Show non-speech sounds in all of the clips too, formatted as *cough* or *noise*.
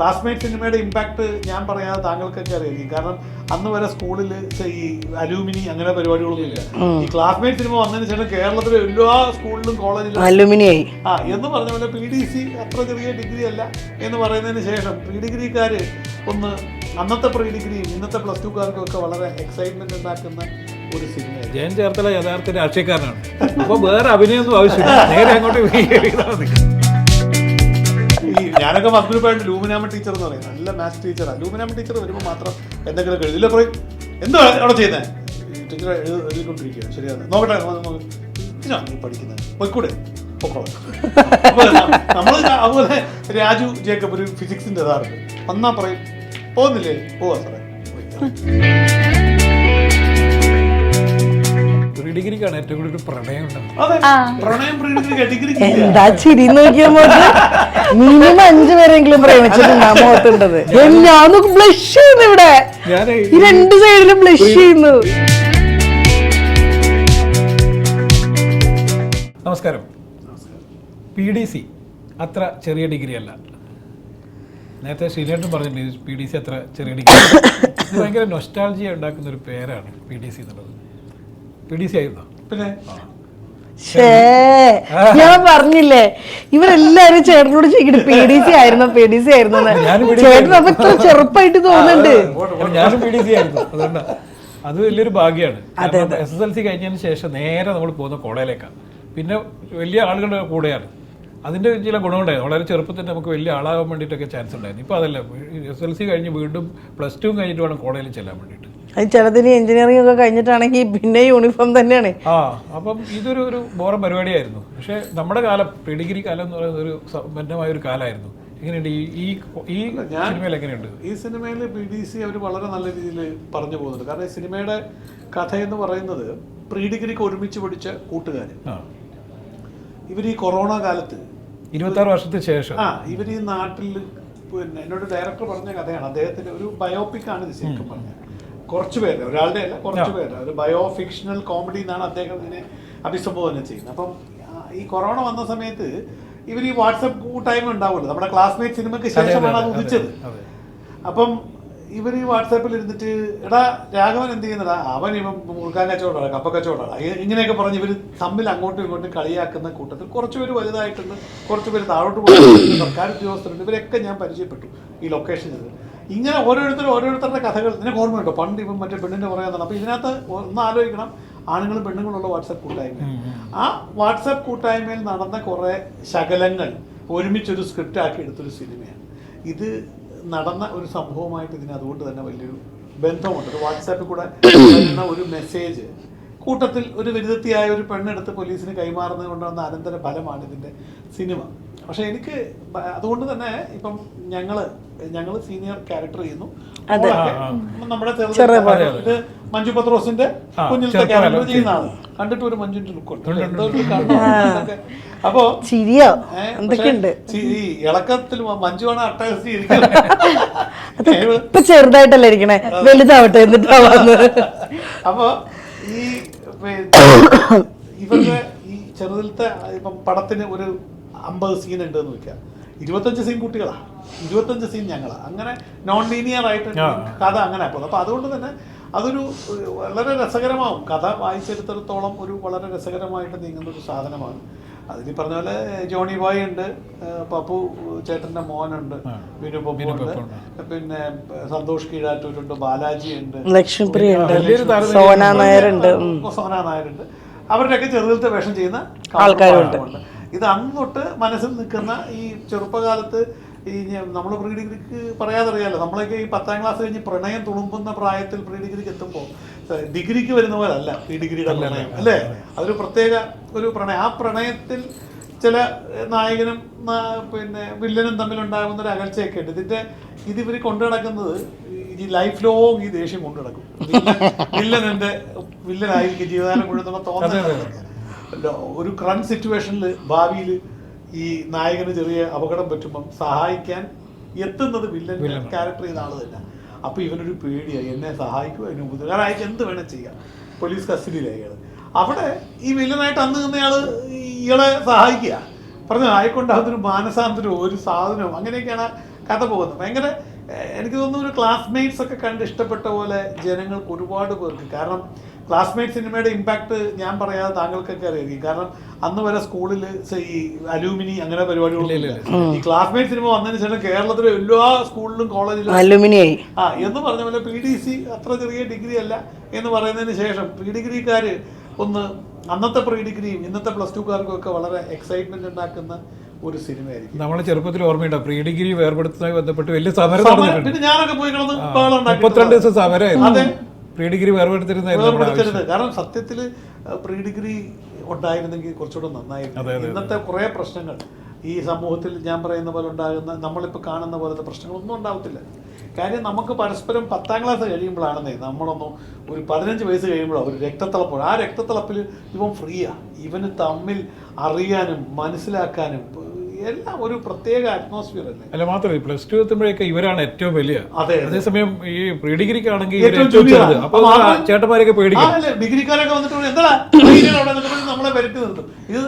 Classmate സിനിമയുടെ impact ഞാൻ പറയാതെ താങ്കൾക്കൊക്കെ അറിയാം. കാരണം അന്ന് വരെ സ്കൂളിൽ ഈ അലൂമിനി അങ്ങനെ പരിപാടികളൊന്നും ഇല്ല ഈ ക്ലാസ്മേറ്റ് സിനിമ വന്നതിന് ശേഷം കേരളത്തിലെ എല്ലാ സ്കൂളിലും കോളേജിലും അലുമിനിയായി. ആ എന്ന് പറഞ്ഞ പോലെ പി ഡി സി അത്ര ചെറിയ ഡിഗ്രി അല്ല എന്ന് പറയുന്നതിന് ശേഷം പ്രീ ഡിഗ്രിക്കാർ ഒന്ന് അന്നത്തെ പ്രീ ഡിഗ്രിയും ഇന്നത്തെ പ്ലസ് ടുക്കാർക്കൊക്കെ വളരെ എക്സൈറ്റ്മെന്റ് ഉണ്ടാക്കുന്ന ഒരു സിനിമ ജയൻ ചേർത്തല യഥാർത്ഥ രാഷ്ട്രീയക്കാരനാണ്. അപ്പൊ വേറെ അഭിനയൊന്നും ആവശ്യമില്ല. നേരെ അങ്ങോട്ട് ഞാനൊക്കെ ഫസ്റ്റ് ഗ്രൂപ്പായിട്ട് ലൂമിനാമ ടീച്ചർ എന്ന് പറയും. നല്ല മാത്സ് ടീച്ചറാണ് ലൂമിനാമ ടീച്ചർ വരുമ്പോൾ മാത്രം എന്തെങ്കിലും എഴുതില്ല പറയും എന്താ അവിടെ ചെയ്യുന്നത് ടീച്ചർ എഴുതിക്കൊണ്ടിരിക്കുകയാണ് ശരിയാണ്. നോക്കട്ടെ ഇതിനാണ് നീ പഠിക്കുന്നത് പോയിക്കൂടെ? നമ്മൾ അതുപോലെ രാജു ജേക്കബ് ഒരു ഫിസിക്സിന്റെ ഇതാറുണ്ട് വന്നാ പറയും. പോകുന്നില്ലേ? പോവാ സാറേ. പ്രീ ഡിഗ്രിക്കാണ് ഏറ്റവും കൂടുതൽ പ്രണയം ഉണ്ടാവും പ്രണയം പ്രീ ഡിഗ്രി ഡിഗ്രി എന്താ ചിരി നോക്കിയപ്പോ മിനിമം അഞ്ചു പേരെങ്കിലും പ്രേമിച്ചിട്ടുണ്ടാ മുഖത്തുണ്ടത്. ഞാൻ ബ്ലഷ് ചെയ്യുന്നു ഇവിടെ. ഞാൻ ഈ രണ്ട് സൈഡിലും ബ്ലഷ് ചെയ്യുന്നു. നമസ്കാരം. പി ഡി സി അത്ര ചെറിയ ഡിഗ്രി അല്ല. നേരത്തെ ശ്രീനേട്ടൻ പറഞ്ഞിട്ടുണ്ട് പി ഡി സി അത്ര ചെറിയ ഡിഗ്രി ഇത് ഭയങ്കര നൊസ്റ്റാൾജിയ ഉണ്ടാക്കുന്ന ഒരു പേരാണ് പി ഡി സി എന്നുള്ളത്. പി ഡി സി ആയിരുന്നോ? പിന്നെ? ഷേ ഞാൻ പറഞ്ഞില്ലേ ഇവരെല്ലാരും ചേട്ടനോട് ചോദിക്കട്ടെ പി ഡി സി ആയിരുന്നു പി ഡി സി ആയിരുന്നു. ചേട്ടൻ അപ്പൊ ഇത്ര ചെറുപ്പായിട്ട് തോന്നുന്നുണ്ട്. ഞാനും പി ഡി സി ആയിരുന്നു. അതുകൊണ്ടാ അത് വലിയൊരു ഭാഗ്യമാണ് എസ് എസ് എൽ സി കഴിഞ്ഞതിന് ശേഷം നേരെ നമ്മൾ പോകുന്ന കോളേജിലേക്കാണ് പിന്നെ വലിയ ആളുകളുടെ കൂടെയാണ്. അതിന്റെ ചില ഗുണമുണ്ടായിരുന്നു. വളരെ ചെറുപ്പത്തിൽ നമുക്ക് വലിയ ആളാകാൻ വേണ്ടിയിട്ടൊക്കെ ചാൻസ് ഉണ്ടായിരുന്നു. ഇപ്പോൾ അതല്ല എസ് എൽ സി കഴിഞ്ഞ് വീണ്ടും പ്ലസ് ടു കഴിഞ്ഞിട്ട് വേണം കോളേജിൽ ചെല്ലാൻ വേണ്ടിയിട്ട്. അത് ചിലതിന് എഞ്ചിനീയറിംഗ് ഒക്കെ കഴിഞ്ഞിട്ടാണെങ്കിൽ പിന്നെ യൂണിഫോം തന്നെയാണ്. ആ അപ്പം ഇതൊരു ഒരു ബോറം പരിപാടിയായിരുന്നു. പക്ഷേ നമ്മുടെ കാലം പ്രീ ഡിഗ്രി കാലം എന്ന് പറയുന്ന ഒരു സമ്പന്നമായ ഒരു കാലമായിരുന്നു. എങ്ങനെയുണ്ട് ഈ ഈ ഈ സിനിമയിൽ എങ്ങനെയുണ്ട്? ഈ സിനിമയിൽ പി ഡി സി അവർ വളരെ നല്ല രീതിയിൽ പറഞ്ഞു പോകുന്നുണ്ട്. കാരണം ഈ സിനിമയുടെ കഥ എന്ന് പറയുന്നത് പ്രീ ഡിഗ്രിക്ക് ഒരുമിച്ച് പഠിച്ച കൂട്ടുകാർ ഇവർ ഈ കൊറോണ കാലത്ത് ഇരുപത്താറ് വർഷത്തിന് ശേഷം. ആ ഇവർ ഈ നാട്ടിൽ പിന്നെ എന്നോട് ഡയറക്ടർ പറഞ്ഞ കഥയാണ്. അദ്ദേഹത്തിന്റെ ഒരു ബയോപിക് ആണ് ഇത് ശരിക്കും പറഞ്ഞത്. കുറച്ച് പേരുടെ ഒരാളുടെ അല്ല കുറച്ച് പേരുടെ. ഒരു ബയോ ഫിക്ഷണൽ കോമഡി എന്നാണ് അദ്ദേഹം ഇതിനെ അഭിസംബോധന ചെയ്യുന്നത്. അപ്പം ഈ കൊറോണ വന്ന സമയത്ത് ഇവർ ഈ വാട്സപ്പ് കൂട്ടായ്മ ഉണ്ടാവുമല്ലോ. നമ്മുടെ ക്ലാസ്മേറ്റ് സിനിമയ്ക്ക് ശേഷമാണ് അത് ഉദിച്ചത്. അപ്പം ഇവർ ഈ വാട്സാപ്പിൽ ഇരുന്നിട്ട് എടാ രാഘവൻ എന്ത് ചെയ്യുന്നടാ? അവൻ ഇവൻ മുറുക്കാൻ കച്ചവടമാണ് കപ്പ കച്ചവടമാണ് ഇങ്ങനെയൊക്കെ പറഞ്ഞ് ഇവർ തമ്മിൽ അങ്ങോട്ടും ഇങ്ങോട്ടും കളിയാക്കുന്ന കൂട്ടത്തിൽ കുറച്ച് പേര് വലുതായിട്ടുണ്ട് കുറച്ച് പേര് താഴോട്ട് പോകുന്നുണ്ട് സർക്കാർ ഉദ്യോഗസ്ഥരുണ്ട്. ഇവരൊക്കെ ഞാൻ പരിചയപ്പെട്ടു ഈ ലൊക്കേഷനിൽ ഇങ്ങനെ ഓരോരുത്തരും ഓരോരുത്തരുടെ കഥകൾ. നിനക്ക് ഓർമ്മയുണ്ടോ? പണ്ട് ഇപ്പം മറ്റേ പെണ്ണിന്റെ പുറകെ നടന്നു അപ്പോൾ ഇതിനകത്ത് ഒന്ന് ആലോചിക്കണം. ആണുങ്ങളും പെണ്ണുങ്ങളുള്ള വാട്സപ്പ് കൂട്ടായ്മ ആ വാട്സപ്പ് കൂട്ടായ്മയിൽ നടന്ന കുറേ ശകലങ്ങൾ ഒരുമിച്ചൊരു സ്ക്രിപ്റ്റ് ആക്കി എടുത്തൊരു സിനിമയാണ്. ഇത് നടന്ന ഒരു സംഭവമായിട്ട് ഇതിന് അതുകൊണ്ട് തന്നെ വലിയൊരു ബന്ധമുണ്ട്. ഒരു വാട്സാപ്പിൽ കൂടെ വരുന്ന ഒരു മെസ്സേജ് കൂട്ടത്തിൽ ഒരു വിരുദ്ധത്തിയായ ഒരു പെണ്ണെടുത്ത് പോലീസിന് കൈമാറുന്നത് കൊണ്ടുവന്ന അനന്തര ഫലമാണ് ഇതിന്റെ സിനിമ. പക്ഷെ എനിക്ക് അതുകൊണ്ട് തന്നെ ഇപ്പം ഞങ്ങൾ ഞങ്ങൾ സീനിയർ ക്യാരക്ടർ ചെയ്യുന്നു. നമ്മുടെ ഇത് മഞ്ജു പത്രോസിന്റെ കുഞ്ഞിലത്തെ ക്യാരക്ടർ ചെയ്യുന്നതാണ്. കണ്ടിട്ട് ഒരു മഞ്ജുവിന്റെ ലുക്ക്. അപ്പോ ചിരിയോ? എന്തൊക്കെയുണ്ട്? ഈ ഇളക്കത്തിൽ മഞ്ജുവാണ് അത് ഇപ്പൊ ചെറുതായിട്ടല്ലേ ഇരിക്കണേ? വലുതാവട്ടെ എന്നിട്ടാ അപ്പൊ ഈ *coughs* ഇവരുടെ ഈ ചെറുതിലത്തെ ഇപ്പം പടത്തിന് ഒരു അമ്പത് സീൻ ഉണ്ട് എന്ന് വെക്കുക. ഇരുപത്തഞ്ച് സീൻ കുട്ടികളാ. ഇരുപത്തഞ്ച് സീൻ ഞങ്ങളാ. അങ്ങനെ നോൺ ലീനിയർ ആയിട്ട് കഥ അങ്ങനെ പോകുന്നത് അപ്പൊ അതുകൊണ്ട് തന്നെ അതൊരു വളരെ രസകരമാവും. കഥ വായിച്ചെടുത്തിടത്തോളം ഒരു വളരെ രസകരമായിട്ട് നീങ്ങുന്ന ഒരു സാധനമാണ്. അതിൽ പറഞ്ഞ പോലെ ജോണി ബോയ് ഉണ്ട് പപ്പു ചേട്ടന്റെ മോനുണ്ട് വിനു പിന്നെ സന്തോഷ് കീഴാറ്റൂരുണ്ട് ബാലാജി ഉണ്ട്. ലക്ഷ്മിപ്രിയ ഉണ്ട്. സോന നായരുണ്ട്. സോന നായരുണ്ട്. അവരുടെയൊക്കെ ചെറുതിലത്തെ വേഷം ചെയ്യുന്ന ആൾക്കാരുണ്ട്. ഇത് അങ്ങോട്ട് മനസ്സിൽ നിൽക്കുന്ന ഈ ചെറുപ്പകാലത്ത് ഈ നമ്മൾ പ്രീ ഡിഗ്രിക്ക് പറയാതറിയാലോ നമ്മളൊക്കെ ഈ പത്താം ക്ലാസ് കഴിഞ്ഞ് പ്രണയം തുളുമ്പുന്ന പ്രായത്തിൽ പ്രീ ഡിഗ്രിക്ക് എത്തുമ്പോൾ ഡിഗ്രിക്ക് വരുന്ന പോലെ അല്ല പ്രീ ഡിഗ്രിയുടെ പ്രണയം അല്ലേ. അതൊരു പ്രത്യേക ഒരു പ്രണയം. ആ പ്രണയത്തിൽ ചില നായകനും പിന്നെ വില്ലനും തമ്മിലുണ്ടാകുന്ന ഒരു അകൽച്ചയൊക്കെ ഉണ്ട്. ഇതിന്റെ ഇത് ഇവർ കൊണ്ടു നടക്കുന്നത് ഈ ലൈഫ് ലോങ് ഈ ദേഷ്യം കൊണ്ടു നടക്കും വില്ലൻ- എന്റെ വില്ലനായിരിക്കും ജീവിതകാലം മുഴുവൻ. തോന്നുന്നത് ഒരു ക്രൺ സിറ്റുവേഷനിൽ ഭാവിയിൽ ഈ നായകന് ചെറിയ അപകടം പറ്റുമ്പം സഹായിക്കാൻ എത്തുന്നത് വില്ലൻ ക്യാരക്ടർ ചെയ്ത ആൾ തന്നെ. അപ്പൊ ഇവനൊരു പേടിയാണ് എന്നെ സഹായിക്കുമോ എന്നെ ഉപദ്രവം കാരണം അയാൾക്ക് എന്ത് വേണം ചെയ്യാം. പോലീസ് കസ്റ്റഡിയിലായി അവിടെ ഈ വില്ലനായിട്ട് അന്ന് നിന്നയാൾ ഇയാളെ സഹായിക്കുക പറഞ്ഞു ആയിക്കൊണ്ടാകുന്നൊരു മാനസാന്തരം ഒരു സാധനവും അങ്ങനെയൊക്കെയാണ് കഥ പോകുന്നത്. ഭയങ്കര എനിക്ക് തോന്നുന്നു ഒരു ക്ലാസ്മേറ്റ്സ് ഒക്കെ കണ്ട് ഇഷ്ടപ്പെട്ട പോലെ ജനങ്ങൾക്ക് ഒരുപാട് പേർക്ക്. കാരണം ക്ലാസ്മേറ്റ് സിനിമയുടെ ഇമ്പാക്ട് ഞാൻ പറയാതെ താങ്കൾക്കൊക്കെ അറിയായിരിക്കും. കാരണം അന്ന് വരെ സ്കൂളിൽ ഈ അലൂമിനി അങ്ങനെ പരിപാടികളൊന്നും ഈ ക്ലാസ്മേറ്റ് സിനിമ വന്നതിന് ശേഷം കേരളത്തിലെ എല്ലാ സ്കൂളിലും കോളേജിലും അലുമിനിയായി. ആ എന്ന് പറഞ്ഞ പോലെ പി ഡി സി അത്ര ചെറിയ ഡിഗ്രി അല്ല എന്ന് പറയുന്നതിന് ശേഷം പി ഡിഗ്രിക്കാർ ഒന്ന് അന്നത്തെ പ്രീ ഡിഗ്രിയും ഇന്നത്തെ പ്ലസ് ടുക്കാർക്കും ഒക്കെ വളരെ എക്സൈറ്റ്മെന്റ് ഉണ്ടാക്കുന്ന ഒരു സിനിമയായിരിക്കും നമ്മളെ ചെറുപ്പത്തിൽ ഓർമ്മയുണ്ടോ? പ്രീ ഡിഗ്രി വേർപെടുത്തുന്നതുമായി ബന്ധപ്പെട്ട് വലിയ സമരം പിന്നെ ഞാനൊക്കെ പോയി കിടന്ന്. മുപ്പത്തിരണ്ട് ദിവസം സമരമായിരുന്നു. അതെ. പ്രീ ഡിഗ്രി വേർപെടുത്തരുത് കാരണം സത്യത്തിൽ പ്രീ ഡിഗ്രി ഉണ്ടായിരുന്നെങ്കിൽ കുറച്ചുകൂടെ നന്നായിരുന്നു. ഇന്നത്തെ കുറേ പ്രശ്നങ്ങൾ ഈ സമൂഹത്തിൽ ഞാൻ പറയുന്ന പോലെ ഉണ്ടാകുന്ന നമ്മളിപ്പോൾ കാണുന്ന പോലത്തെ പ്രശ്നങ്ങളൊന്നും ഉണ്ടാവത്തില്ല. കാര്യം നമുക്ക് പരസ്പരം പത്താം ക്ലാസ് കഴിയുമ്പോഴാണെന്നേ നമ്മളൊന്നും ഒരു പതിനഞ്ച് വയസ്സ് കഴിയുമ്പോഴോ ഒരു രക്തത്തിളപ്പ്. ആ രക്തത്തിളപ്പിൽ ഇവൻ ഫ്രീയാണ് ഇവന് തമ്മിൽ അറിയാനും മനസ്സിലാക്കാനും എല്ലാം ഒരു പ്രത്യേക അറ്റ്മോസ്ഫിയർ അല്ലേ? അല്ല മാത്രമല്ല പ്ലസ് ടു എത്തുമ്പോഴേക്ക് ഇവരാണ് ഏറ്റവും വലിയ. അതെ അതേസമയം ഈ പ്രീ മാത്രം- ചേട്ടന്മാരൊക്കെ പേടിക്കും. ഡിഗ്രിക്കാരൊക്കെ വന്നിട്ട് നമ്മളെ വരട്ടി നിർത്തും. ഇത്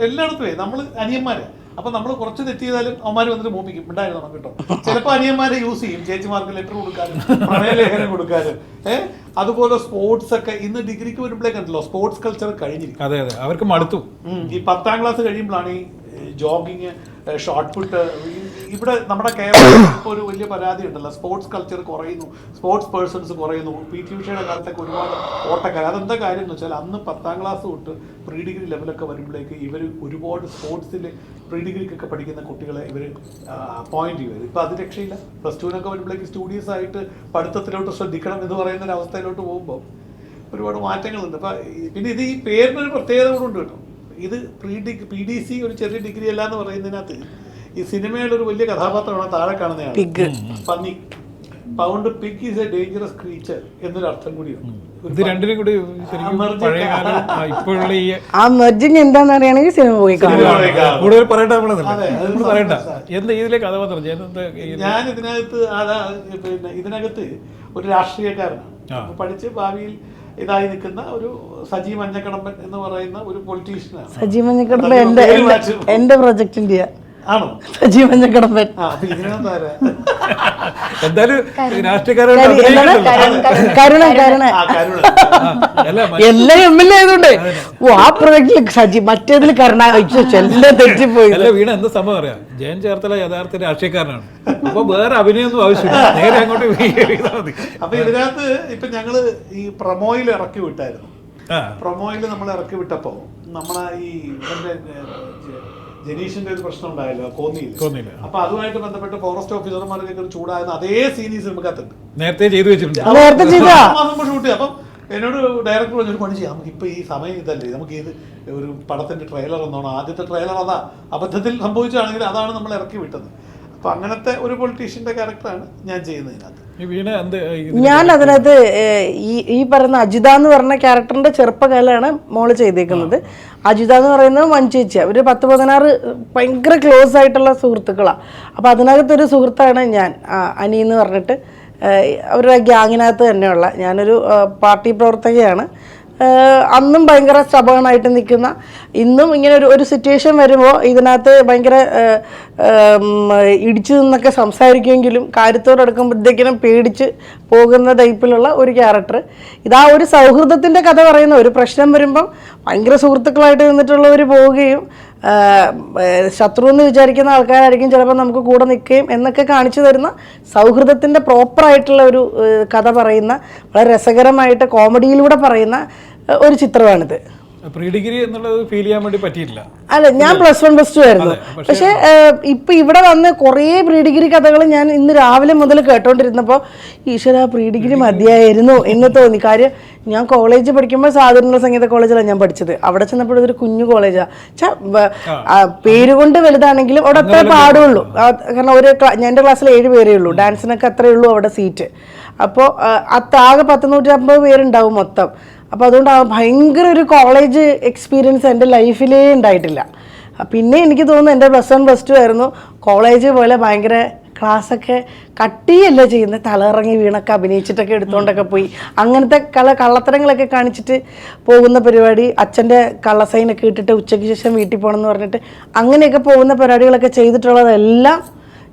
എല്ലായിടത്തുമേ നമ്മൾ അനിയന്മാരെ. അപ്പൊ നമ്മൾ കുറച്ച് തെറ്റ് ചെയ്താലും അവന്മാർ വന്നിട്ട് മോപ്പിക്കും ഉണ്ടായിരുന്നു കേട്ടോ. ചിലപ്പോൾ അനിയന്മാരെ യൂസ് ചെയ്യും. ചേച്ചിമാർക്ക് ലെറ്റർ കൊടുക്കാനും പ്രണയലേഖനം കൊടുക്കാനും. ഏഹ് അതുപോലെ സ്പോർട്സ് ഒക്കെ ഇന്ന് ഡിഗ്രിക്ക് വരുമ്പോഴേക്കുണ്ടല്ലോ സ്പോർട്സ് കൾച്ചർ കഴിഞ്ഞിരിക്കും അതെ അതെ. അവർക്ക് മടുത്തു. ഈ പത്താം ക്ലാസ് കഴിയുമ്പോഴാണ് ഈ ജോഗിങ് ഷോർട്ട് പുട്ട് ഇവിടെ നമ്മുടെ കേരളത്തിൽ ഇപ്പോൾ ഒരു വലിയ പരാതി ഉണ്ടല്ലോ. സ്പോർട്സ് കൾച്ചർ കുറയുന്നു. സ്പോർട്സ് പേഴ്സൺസ് കുറയുന്നു. പി ടി ഉഷയുടെ കാലത്തൊക്കെ ഒരുപാട് ഓട്ടക്കാർ അതെന്താ കാര്യം എന്ന് വെച്ചാൽ അന്ന് പത്താം ക്ലാസ് തൊട്ട് പ്രീ ഡിഗ്രി ലെവലൊക്കെ വരുമ്പോഴേക്ക് ഇവർ ഒരുപാട് സ്പോർട്സിൽ പ്രീ ഡിഗ്രിക്കൊക്കെ പഠിക്കുന്ന കുട്ടികളെ ഇവർ അപ്പോയിന്റ് ചെയ്യുമായിരുന്നു ഇപ്പം അത് രക്ഷയില്ല. പ്ലസ് ടുവിനൊക്കെ വരുമ്പോഴേക്ക് സ്റ്റുഡിയസ് ആയിട്ട് പഠിത്തത്തിലോട്ട് ശ്രദ്ധിക്കണം എന്ന് പറയുന്ന ഒരു അവസ്ഥയിലോട്ട് പോകുമ്പോൾ ഒരുപാട് മാറ്റങ്ങളുണ്ട്. അപ്പം പിന്നെ ഇത് ഈ പേരിനൊരു പ്രത്യേകത കൂടെ ഉണ്ട് കേട്ടോ. ഇത് pre degree P D C ഒരു ചെറിയ ഡിഗ്രി അല്ല എന്ന് പറയുന്നതിനകത്ത് ഈ സിനിമയുടെ ഒരു വലിയ കഥാപാത്രമാണ് താഴെ കാണുന്നതാണ്. പിഗ് പന്നി. Pound pig is a dangerous creature എന്നൊരു അർത്ഥം കൂടിയുണ്ട് ഇത് രണ്ടിനും കൂടി ഇപ്പോഴുള്ള ഈ ആ മെർജിങ് അറിയണമെങ്കിൽ സിനിമ പോയി കാണും കൂടുതൽ പറയണ്ട നമ്മളെ അതെ, നമ്മൾ പറയണ്ട. എന്താ ഇതിലെ കഥാപാത്രം? ഞാൻ ഞാൻ ഇതിനകത്ത് അതാ പിന്നെ ഇതിനകത്ത് ഒരു രാഷ്ട്രീയക്കാരനാണ്. പഠിച്ച് ഭാവിയിൽ ഇതായി നിൽക്കുന്ന ഒരു സജീവ് മഞ്ഞക്കടമ്പൻ എന്ന് പറയുന്ന ഒരു പൊളിറ്റീഷ്യനാണ് സജീവ് മഞ്ഞക്കടമ്പൻ എന്റെ എന്റെ-. ആണോ? എന്തായാലും. കരുണ. കരുണ എല്ലാ എം എൽ എ ആയതുകൊണ്ട്. ഓ ആ പ്രൊജക്ടിൽ സജി മറ്റേതിൽ കരുണ. എല്ലാം തെറ്റിപ്പോയി. അല്ല വീണ എന്താ സംഭവം അറിയാം? ജയൻ ചേർത്തല യഥാർത്ഥ രാഷ്ട്രീയക്കാരനാണ്. അപ്പൊ വേറെ അഭിനയൊന്നും ആവശ്യമില്ല. നേരെ അങ്ങോട്ട് മതി. അപ്പൊ ഇതിനകത്ത് ഇപ്പൊ ഞങ്ങൾ ഈ പ്രൊമോയിൽ ഇറക്കി വിട്ടായിരുന്നു. പ്രൊമോയിൽ പ്രൊമോയിൽ നമ്മൾ ഇറക്കി വിട്ടപ്പോ നമ്മളെ ഈ ജനീഷിന്റെ ഒരു പ്രശ്നം ഉണ്ടായല്ലോ കോന്നിയിൽ. അപ്പൊ അതുമായിട്ട് ബന്ധപ്പെട്ട് ഫോറസ്റ്റ് ഓഫീസർമാരുടെ ഒരു ചൂടാകുന്ന അതേ നേരത്തെ ചെയ്തു വെച്ചിട്ടുണ്ട്. നേരത്തെ ചെയ്താ? മാസം കൊണ്ട് ഷൂട്ട് അപ്പം എന്നോട് ഡയറക്ടർ പറഞ്ഞു ഒരു പണി ചെയ്യാം. നമുക്ക് ഇപ്പൊ ഈ സമയം ഇതല്ലേ? നമുക്ക് ഇത് ഒരു പടത്തിന്റെ ട്രെയിലർ എന്നാണ് ആദ്യത്തെ ട്രെയിലർ അതാ. അബദ്ധത്തിൽ സംഭവിച്ചാണെങ്കിൽ അതാണ് നമ്മൾ ഇറക്കി വിട്ടത്. അപ്പൊ അങ്ങനത്തെ ഒരു പൊളിറ്റീഷ്യന്റെ ക്യാരക്ടറാണ് ഞാൻ ചെയ്യുന്നതിനകത്ത്. ഞാൻ അതിനകത്ത് ഈ ഈ പറയുന്ന അജിത എന്ന് പറഞ്ഞ ക്യാരക്ടറിന്റെ ചെറുപ്പകാലാണ് മോൾ ചെയ്തേക്കുന്നത്. അജിത എന്ന് പറയുന്നത് മഞ്ചേച്ചി അവർ പത്ത് പതിനാറ് ഭയങ്കര ക്ലോസ് ആയിട്ടുള്ള സുഹൃത്തുക്കളാണ് അപ്പൊ അതിനകത്തൊരു സുഹൃത്താണ് ഞാൻ അനി എന്ന് പറഞ്ഞിട്ട് അവരുടെ ഗ്യാങ്ങിനകത്ത് തന്നെയുള്ള. ഞാനൊരു പാർട്ടി പ്രവർത്തകയാണ്. അന്നും ഭയങ്കര stubborn-ആയിട്ട് നിൽക്കുന്ന ഇന്നും ഇങ്ങനെ ഒരു ഒരു സിറ്റുവേഷൻ വരുമ്പോൾ ഇതിനകത്ത് ഭയങ്കര ഇടിച്ചു നിന്നൊക്കെ സംസാരിക്കുമെങ്കിലും കാര്യത്തോടെടുക്കുമ്പോഴത്തേക്കിനും പേടിച്ച് പോകുന്ന ടൈപ്പിലുള്ള ഒരു ക്യാരക്ടർ ഇതാ ഒരു സൗഹൃദത്തിന്റെ കഥ പറയുന്ന ഒരു പ്രശ്നം വരുമ്പം ഭയങ്കര സുഹൃത്തുക്കളായിട്ട് നിന്നിട്ടുള്ളവർ പോവുകയും ശത്രു എന്ന് വിചാരിക്കുന്ന ആൾക്കാരായിരിക്കും ചിലപ്പോൾ നമുക്ക് കൂടെ നിൽക്കുകയും എന്നൊക്കെ കാണിച്ചു തരുന്ന സൗഹൃദത്തിന്റെ പ്രോപ്പറായിട്ടുള്ള ഒരു കഥ പറയുന്ന വളരെ രസകരമായിട്ട് കോമഡിയിലൂടെ പറയുന്ന ഒരു ചിത്രമാണിത്. പ്രീ ഡിഗ്രി എന്നുള്ളത് ഫീൽ ചെയ്യാൻ വേണ്ടി അല്ല ഞാൻ പ്ലസ് വൺ പ്ലസ് ടു ആയിരുന്നു. പക്ഷെ ഇപ്പൊ ഇവിടെ വന്ന് കുറേ പ്രീ ഡിഗ്രി കഥകൾ ഞാൻ ഇന്ന് രാവിലെ മുതൽ കേട്ടോണ്ടിരുന്നപ്പോൾ ഈശ്വര പ്രീ ഡിഗ്രി മതിയായിരുന്നു എന്ന് തോന്നി. കാര്യം ഞാൻ കോളേജ് പഠിക്കുമ്പോൾ സാധാരണ സംഗീത കോളേജിലാണ് ഞാൻ പഠിച്ചത്. അവിടെ ചെന്നപ്പോൾ ഇതൊരു കുഞ്ഞു കോളേജാ പേര് കൊണ്ട് വലുതാണെങ്കിലും അവിടെ അത്രേ പാടുള്ളൂ. കാരണം ഒരു എന്റെ ഞാൻ എന്റെ ക്ലാസ്സിൽ ഏഴ് പേരേ ഉള്ളൂ. ഡാൻസിനൊക്കെ അത്രേ ഉള്ളൂ അവിടെ സീറ്റ് അപ്പോൾ അത്താകെ പത്ത് നൂറ്റി അമ്പത് പേരുണ്ടാവും മൊത്തം. അപ്പോൾ അതുകൊണ്ട് ആ ഭയങ്കര ഒരു കോളേജ് എക്സ്പീരിയൻസ് എന്റെ ലൈഫിലേ ഉണ്ടായിട്ടില്ല. പിന്നെ എനിക്ക് തോന്നുന്നു എന്റെ പ്ലസ് വൺ പ്ലസ് ടു ആയിരുന്നു. കോളേജ് പോലെ ഭയങ്കര ക്ലാസ്സൊക്കെ കട്ടിയല്ല ചെയ്യുന്നത് തലയിറങ്ങി വീണൊക്കെ അഭിനയിച്ചിട്ടൊക്കെ എടുത്തുകൊണ്ടൊക്കെ പോയി. അങ്ങനത്തെ കള കള്ളത്തരങ്ങളൊക്കെ കാണിച്ചിട്ട് പോകുന്ന പരിപാടി അച്ഛന്റെ കള്ളസൈനൊക്കെ ഇട്ടിട്ട് ഉച്ചയ്ക്ക് ശേഷം വീട്ടിൽ പോകണം എന്ന് പറഞ്ഞിട്ട് അങ്ങനെയൊക്കെ പോകുന്ന പരിപാടികളൊക്കെ ചെയ്തിട്ടുള്ളതെല്ലാം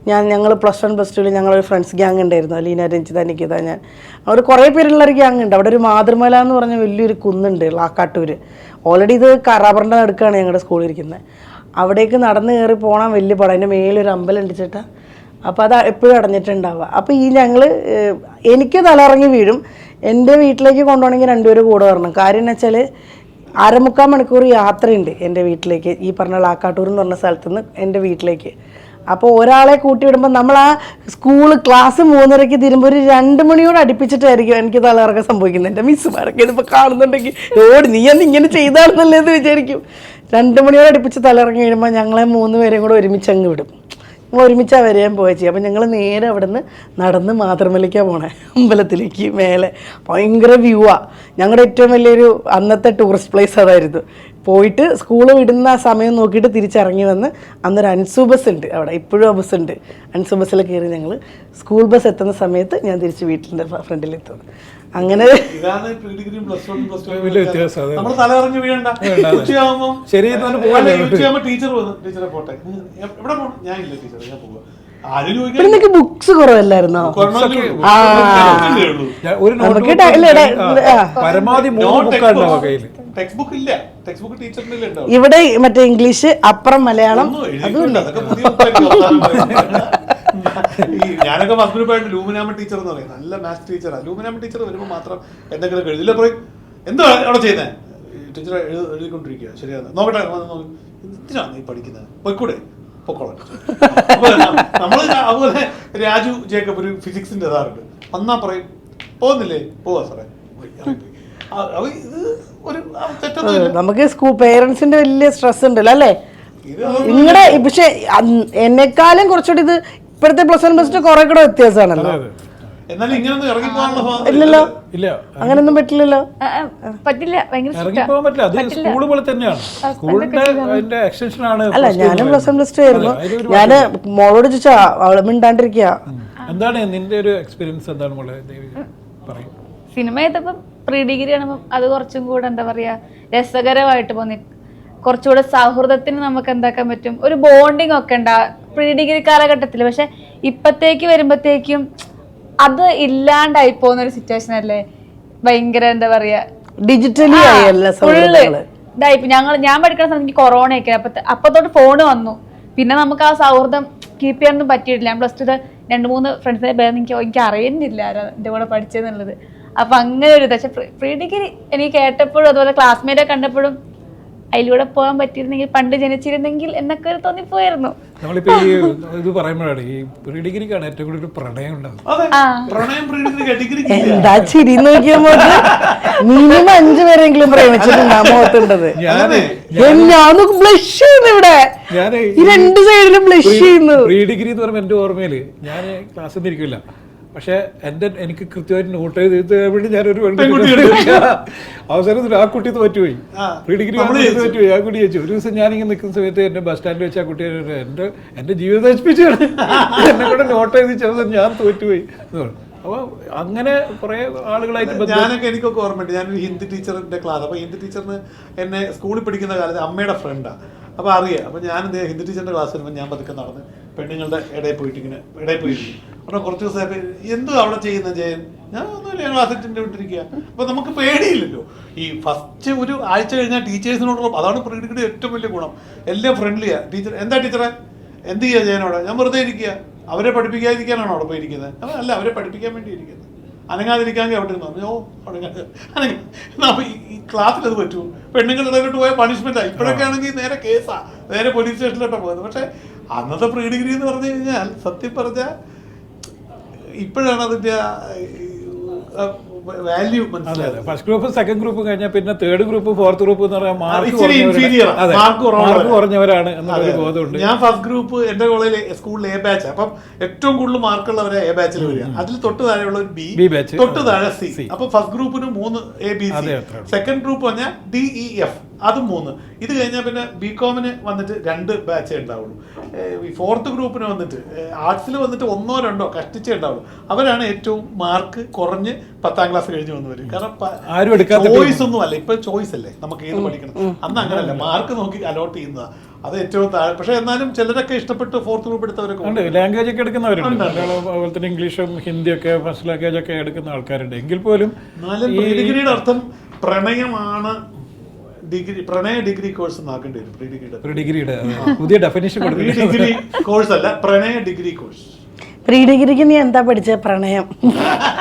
ഞാൻ ഞങ്ങൾ പ്ലസ് വൺ പ്ലസ് ടുവിൽ ഞങ്ങളൊരു ഫ്രണ്ട്സ് ഗ്യാങ് ഉണ്ടായിരുന്നു അലീന രഞ്ജിത നികിത ഞാൻ. അവർ കുറേ പേരുള്ള ഒരു ഗ്യാങ് ഉണ്ട് അവിടെ ഒരു മാതൃമല എന്ന് പറഞ്ഞ വലിയൊരു കുന്നുണ്ട് ലാക്കാട്ടൂർ ഓൾറെഡി ഇത് കറാബറിന്റെ നടുക്കാണ് ഞങ്ങളുടെ സ്കൂളിൽ ഇരിക്കുന്നത് അവിടേക്ക് നടന്ന് കയറി പോകണം വലിയ പടം. അതിന്റെ മേലൊരു അമ്പലം ഉണ്ട് അപ്പോൾ അത് എപ്പോഴും അടഞ്ഞിട്ടുണ്ടാവുക. അപ്പോൾ ഈ ഞങ്ങൾ എനിക്ക് തലറങ്ങി വീഴും. എന്റെ വീട്ടിലേക്ക് കൊണ്ടുപോകണമെങ്കിൽ രണ്ടുപേരും കൂടെ വരണം. കാര്യം എന്ന് വെച്ചാൽ അരമുക്കാൽ മണിക്കൂർ യാത്രയുണ്ട് എന്റെ വീട്ടിലേക്ക്. ഈ പറഞ്ഞ ലാക്കാട്ടൂർ എന്ന് പറഞ്ഞ സ്ഥലത്ത് നിന്ന് എന്റെ വീട്ടിലേക്ക്. അപ്പോൾ ഒരാളെ കൂട്ടി വിടുമ്പോൾ നമ്മൾ ആ സ്കൂൾ ക്ലാസ് മൂന്നരയ്ക്ക് തീരുമ്പോൾ ഒരു രണ്ട് മണിയോട് അടുപ്പിച്ചിട്ടായിരിക്കും എനിക്ക് തലകറക്കം സംഭവിക്കുന്നത്. എന്റെ മിസ്സുമാരൊക്കെ ഇതിപ്പോൾ കാണുന്നുണ്ടെങ്കിൽ ഓടി നീ അന്ന് ഇങ്ങനെ ചെയ്താണെന്നല്ലേ എന്ന് വിചാരിക്കും. രണ്ട് മണിയോട് അടുപ്പിച്ച് തലയിറങ്ങി കഴിയുമ്പോൾ ഞങ്ങളെ മൂന്ന് പേരെയും കൂടെ ഒരുമിച്ച് അങ്ങ് വിടും. ഞങ്ങൾ ഒരുമിച്ചാണ് വരികയും പോയ ചെയ്യും അപ്പം ഞങ്ങൾ നേരെ അവിടെ നിന്ന് നടന്ന് മാത്രമല്ലിക്കാണ് പോണേ. അമ്പലത്തിലേക്ക് മേലെ. ഭയങ്കര ആ. ഞങ്ങളുടെ ഏറ്റവും വലിയൊരു അന്നത്തെ ടൂറിസ്റ്റ് പ്ലേസ് അതായിരുന്നു. പോയിട്ട് സ്കൂൾ വിടുന്ന ആ സമയം നോക്കിയിട്ട് തിരിച്ചിറങ്ങി വന്ന് അന്നൊരു അൻസു ബസ് ഉണ്ട് അവിടെ. ഇപ്പോഴും ആ ബസ് ഉണ്ട്. അൻസു ബസ്സിൽ കയറി ഞങ്ങൾ സ്കൂൾ ബസ് എത്തുന്ന സമയത്ത് ഞാൻ തിരിച്ച് വീട്ടിന്റെ ഫ്രണ്ടിൽ എത്തുന്നത് അങ്ങനെ ശരി ടീച്ചർ ടീച്ചറെ പോട്ടെ. ഞാൻ ഇല്ല ടീച്ചർ ഞാൻ പോവാ. നിങ്ങൾക്ക് ബുക്സ് കുറവല്ലായിരുന്നോ? നമുക്ക് പരമാവധി ടെക്സ്റ്റ് ബുക്ക് ഇല്ല. ടെക്സ്റ്റ് ബുക്ക് ടീച്ചറിന്റെ ഇവിടെ മറ്റേ ഇംഗ്ലീഷ് അപ്പുറം മലയാളം ഞാനൊക്കെ ഫസ്റ്റ് ഗ്രൂപ്പായിട്ട് ലൂമിനാമ ടീച്ചർ എന്ന് പറയും. നല്ല മാത്സ് ടീച്ചറാണ് ലൂമിനാമ ടീച്ചർ വരുമ്പോൾ മാത്രം എന്തെങ്കിലും എഴുതില്ല. പറയും എന്താ അവിടെ ചെയ്യുന്നത് ടീച്ചർ എഴുതിക്കൊണ്ടിരിക്കുക ശരിയാണ് നോക്കട്ടെ. എന്തിനാണ് നീ പഠിക്കുന്നത്? പോയിക്കൂടെ? പൊക്കോളാം നമ്മൾ അതുപോലെ രാജു ജേക്കബ് ഒരു ഫിസിക്സിന്റെ ഇതാറുണ്ട്. വന്നാ പറയും പോകുന്നില്ലേ? പോവാ സാറേ. ഇത് ഒരു നമുക്ക് സ്കൂൾ പേരൻസിന്റെ വലിയ സ്ട്രെസ് ഉണ്ടല്ലോ അല്ലേ? നിങ്ങളുടെ പക്ഷെ എന്നെക്കാളും കുറച്ചുകൂടി ഇത് ഇപ്പോഴത്തെ പ്ലസ് വൺ പ്ലസ് ടു കുറെ കൂടെ വ്യത്യാസമാണല്ലോ. എന്നാലും ഇങ്ങനൊന്നും ഇറങ്ങി പോകാനുള്ള ഇല്ലല്ലോ. ഇല്ല. അങ്ങനൊന്നും പറ്റില്ലല്ലോ. പറ്റില്ല. ഭയങ്കര ഇറങ്ങി സ്ട്രിക്റ്റാ. പോകാൻ പറ്റില്ല. അത് സ്കൂൾ പോലെ തന്നെയാണ്. സ്കൂളിന്റെ അതിന്റെ എക്സ്റ്റൻഷൻ ആണ് അല്ല ഞാനും പ്ലസ് വൺ പ്ലസ് ടു ആയിരുന്നു. ഞാൻ മോളോട് ചോദിച്ചാ അവൾ മിണ്ടാണ്ടിരിക്കുക എന്താണ് നിന്റെ ഒരു എക്സ്പീരിയൻസ് എന്താണ് മോളെ? ദേവി പറയും. സിനിമ ചെയ്തപ്പം പ്രീ ഡിഗ്രി ആണപ്പം അത് കുറച്ചും കൂടെ എന്താ പറയാ രസകരമായിട്ട് പോന്നി കുറച്ചുകൂടെ സൗഹൃദത്തിന് നമുക്ക് എന്താക്കാൻ പറ്റും. ഒരു ബോണ്ടിങ് ഒക്കെ ഉണ്ടാ പ്രീ ഡിഗ്രി കാലഘട്ടത്തിൽ പക്ഷെ ഇപ്പത്തേക്ക് വരുമ്പത്തേക്കും അത് ഇല്ലാണ്ടായി പോകുന്ന ഒരു സിറ്റുവേഷൻ അല്ലേ? ഭയങ്കര എന്താ പറയാ? ഡിജിറ്റലി ഫുള്ള് ഇതായി. ഞങ്ങൾ ഞാൻ പഠിക്കുന്ന സമയത്ത് എനിക്ക് കൊറോണ ഒക്കെ. അപ്പൊ അപ്പൊ തൊട്ട് ഫോൺ വന്നു. പിന്നെ നമുക്ക് ആ സൗഹൃദം കീപ്പ് ചെയ്യാനൊന്നും പറ്റിയിട്ടില്ല. ഞാൻ പ്ലസ് ടു രണ്ട് മൂന്ന് ഫ്രണ്ട്സിനെ പേര് എനിക്ക് എനിക്ക് അറിയുന്നില്ല എന്റെ കൂടെ പഠിച്ചതെന്നുള്ളത് അപ്പൊ അങ്ങനെ ഒരു ഇത്. പക്ഷെ പ്രീ ഡിഗ്രി എനിക്ക് കേട്ടപ്പോഴും അതുപോലെ ക്ലാസ്മേറ്റ് കണ്ടപ്പോഴും അതിലൂടെ പോകാൻ പറ്റിയിരുന്നെങ്കിൽ പണ്ട് ജനിച്ചിരുന്നെങ്കിൽ എന്നൊക്കെ ഒരു തോന്നിപ്പോയിരുന്നു നമ്മളിപ്പോ ഈ ഇത് പറയുമ്പോഴാണ് ഈ പ്രീ ഡിഗ്രിക്കാണ് ഏറ്റവും കൂടുതൽ ഒരു പ്രണയം ഡിഗ്രിക്ക് എന്താ ചിരി നോക്കിയപ്പോ മിനിമം അഞ്ചു പേരെങ്കിലും പ്രേമിച്ചിട്ടുണ്ടാ മുഖത്തുണ്ടത് ഞാൻ ഞാൻ ബ്ലഷ് ചെയ്യുന്നു ഇവിടെ. ഈ രണ്ട് സൈഡിലും ബ്ലഷ് ചെയ്യുന്നു പ്രീ ഡിഗ്രി എന്ന് പറയുമ്പോൾ എന്റെ ഓർമ്മയിൽ ഞാൻ ക്ലാസ്സിൽ നിന്ന് ഇരിക്കില്ല. പക്ഷെ എന്റെ എനിക്ക് കൃത്യമായിട്ട് നോട്ട് ചെയ്ത് വേണ്ടി ഞാനൊരു *laughs* അവസരത്തിൽ ആ കുട്ടി തോറ്റുപോയി പ്രീ ഡിഗ്രി തോറ്റുപോയി ആ കുട്ടി ചോദിച്ചു ഒരു ദിവസം ഞാനിങ്ങനെ നിൽക്കുന്ന സമയത്ത് എന്റെ ബസ് സ്റ്റാൻഡിൽ വെച്ച് ആ കുട്ടി എന്റെ എന്റെ എന്റെ ജീവിതം നശിപ്പിച്ചാണ്. എന്നെ കൂടെ നോട്ട് ചെയ്ത് ചെറുപ്പം ഞാൻ തോറ്റുപോയി. എന്ന് പറഞ്ഞു. അപ്പോൾ അങ്ങനെ കുറേ ആളുകളായിട്ട് ഞാനൊക്കെ എനിക്കൊക്കെ ഓർമ്മയുണ്ട്. ഞാനൊരു ഹിന്ദി ടീച്ചറിന്റെ ക്ലാസ് അപ്പൊ ഹിന്ദി ടീച്ചറിന് എന്നെ സ്കൂളിൽ പഠിക്കുന്ന കാലത്ത് അമ്മയുടെ ഫ്രണ്ടാണ് അപ്പൊ അറിയാം. അപ്പൊ ഞാൻ ഹിന്ദി ടീച്ചറിന്റെ ക്ലാസ് വരുമ്പോൾ ഞാൻ പതുക്കെ നടന്ന് പെണ്ണുങ്ങളുടെ ഇടയിൽ പോയിട്ട് ഇങ്ങനെ ഇടയിൽ പോയിരിക്കും അപ്പോൾ കുറച്ച് ദിവസമായിട്ട് എന്ത് അവിടെ ചെയ്യുന്ന ജയൻ? ഞാൻ ഒന്നുമില്ല ഞാൻ അസിസ്റ്റന്റ് വിട്ടിരിക്കുക അപ്പൊ നമുക്ക് പേടിയില്ലല്ലോ. ഈ ഫസ്റ്റ് ഒരു ആഴ്ച കഴിഞ്ഞാൽ ടീച്ചേഴ്സിനോടുള്ള അതാണ് പ്രീ ഡിഗ്രി ഏറ്റവും വലിയ ഗുണം. എല്ലാം ഫ്രണ്ട്ലിയാ ടീച്ചർ എന്താ ടീച്ചറെ? എന്ത് ചെയ്യുക ജയനോടെ ഞാൻ വെറുതെ ഇരിക്കുക അവരെ പഠിപ്പിക്കാതിരിക്കാനാണോ അവിടെ പോയി ഇരിക്കുന്നത് അല്ല അവരെ പഠിപ്പിക്കാൻ വേണ്ടി ഇരിക്കുന്നത് അനങ്ങാതിരിക്കാമെങ്കിൽ അവിടെ ഇരുന്നു ഓ അനങ്ങാതെ അനങ്ങ. ഈ- ക്ലാസ്സിൽ അത് പറ്റൂ പെണ്ണുങ്ങളുടെ ഇടയിലോട്ട് പോയ പണിഷ്മെന്റാ ഇപ്പോഴൊക്കെ ആണെങ്കിൽ നേരെ കേസാ നേരെ പോലീസ് സ്റ്റേഷനിലോട്ടാണ് പോകുന്നത്. പക്ഷെ അന്നത്തെ പ്രീ ഡിഗ്രി എന്ന് പറഞ്ഞു കഴിഞ്ഞാൽ സത്യം പറഞ്ഞാൽ ഇപ്പോഴാണ് അതിന്റെ വാല്യൂ മനസ്സിലായത്. ഫസ്റ്റ് ഗ്രൂപ്പ് സെക്കൻഡ് ഗ്രൂപ്പ് കഴിഞ്ഞാൽ പിന്നെ തേർഡ് ഗ്രൂപ്പ് ഫോർത്ത് ഗ്രൂപ്പ് എന്ന് പറഞ്ഞാൽ മാർക്ക്. മാർക്ക് കുറഞ്ഞവരാണ് എന്നൊരു ബോധമുണ്ട്. ഞാൻ ഫസ്റ്റ് ഗ്രൂപ്പ് എന്റെ കോളേജിൽ സ്കൂളിൽ എ ബാച്ച് അപ്പം ഏറ്റവും കൂടുതൽ മാർക്കുള്ളവരെ എ ബാച്ചിൽ വരിക. അതിൽ തൊട്ട് താഴെയുള്ള ഒരു ബി ബി ബാച്ച് തൊട്ട് താഴെ സി. അപ്പൊ ഫസ്റ്റ് ഗ്രൂപ്പിന് മൂന്ന് എ ബി. സെക്കൻഡ് ഗ്രൂപ്പ് പറഞ്ഞാൽ ഡി ഇ എഫ് അതും മൂന്ന്. ഇത് കഴിഞ്ഞാൽ പിന്നെ ബി കോമിന് വന്നിട്ട് രണ്ട് ബാച്ചേ ഉണ്ടാവുള്ളൂ ഈ ഫോർത്ത് ഗ്രൂപ്പിന് വന്നിട്ട് ആർട്സിൽ വന്നിട്ട് ഒന്നോ രണ്ടോ കഷ്ടിച്ചേ ഉണ്ടാവുള്ളൂ അവരാണ് ഏറ്റവും മാർക്ക് കുറഞ്ഞ് പത്താം ക്ലാസ് കഴിഞ്ഞ് വന്നവര്. കാരണം ചോയ്സ് ഒന്നും അല്ല. ഇപ്പൊ ചോയ്സ് അല്ലേ? നമുക്ക് ഏത് പഠിക്കണം? അന്ന് അങ്ങനല്ല. മാർക്ക് നോക്കി അലോട്ട് ചെയ്യുന്നതാ. അത് ഏറ്റവും താഴെ. പക്ഷെ എന്നാലും ചിലരൊക്കെ ഇഷ്ടപ്പെട്ട് ഫോർത്ത് ഗ്രൂപ്പ് എടുത്തവരൊക്കെ ഉണ്ട്. ലാംഗ്വേജ് ഒക്കെ എടുക്കുന്നവരുണ്ട്. അതുപോലെ തന്നെ ഇംഗ്ലീഷും ഹിന്ദിയൊക്കെ ഫസ്റ്റ് ലാംഗ്വേജ് ഒക്കെ എടുക്കുന്ന ആൾക്കാരുണ്ട്. എങ്കിൽ പോലും ഡിഗ്രിയുടെ അർത്ഥം പ്രണയമാണ് ഡിഗ്രി പ്രണയ ഡിഗ്രി കോഴ്സ് ആക്കേണ്ടി വരും. പ്രീ ഡിഗ്രിയുടെ. ഒരു ഡിഗ്രിയുടെ. പുതിയ ഡെഫിനേഷൻ പ്രീ ഡിഗ്രി കോഴ്സ് അല്ല പ്രണയ ഡിഗ്രി കോഴ്സ്. പ്രീ ഡിഗ്രിക്ക് നീ എന്താ പഠിച്ചത് പ്രണയം.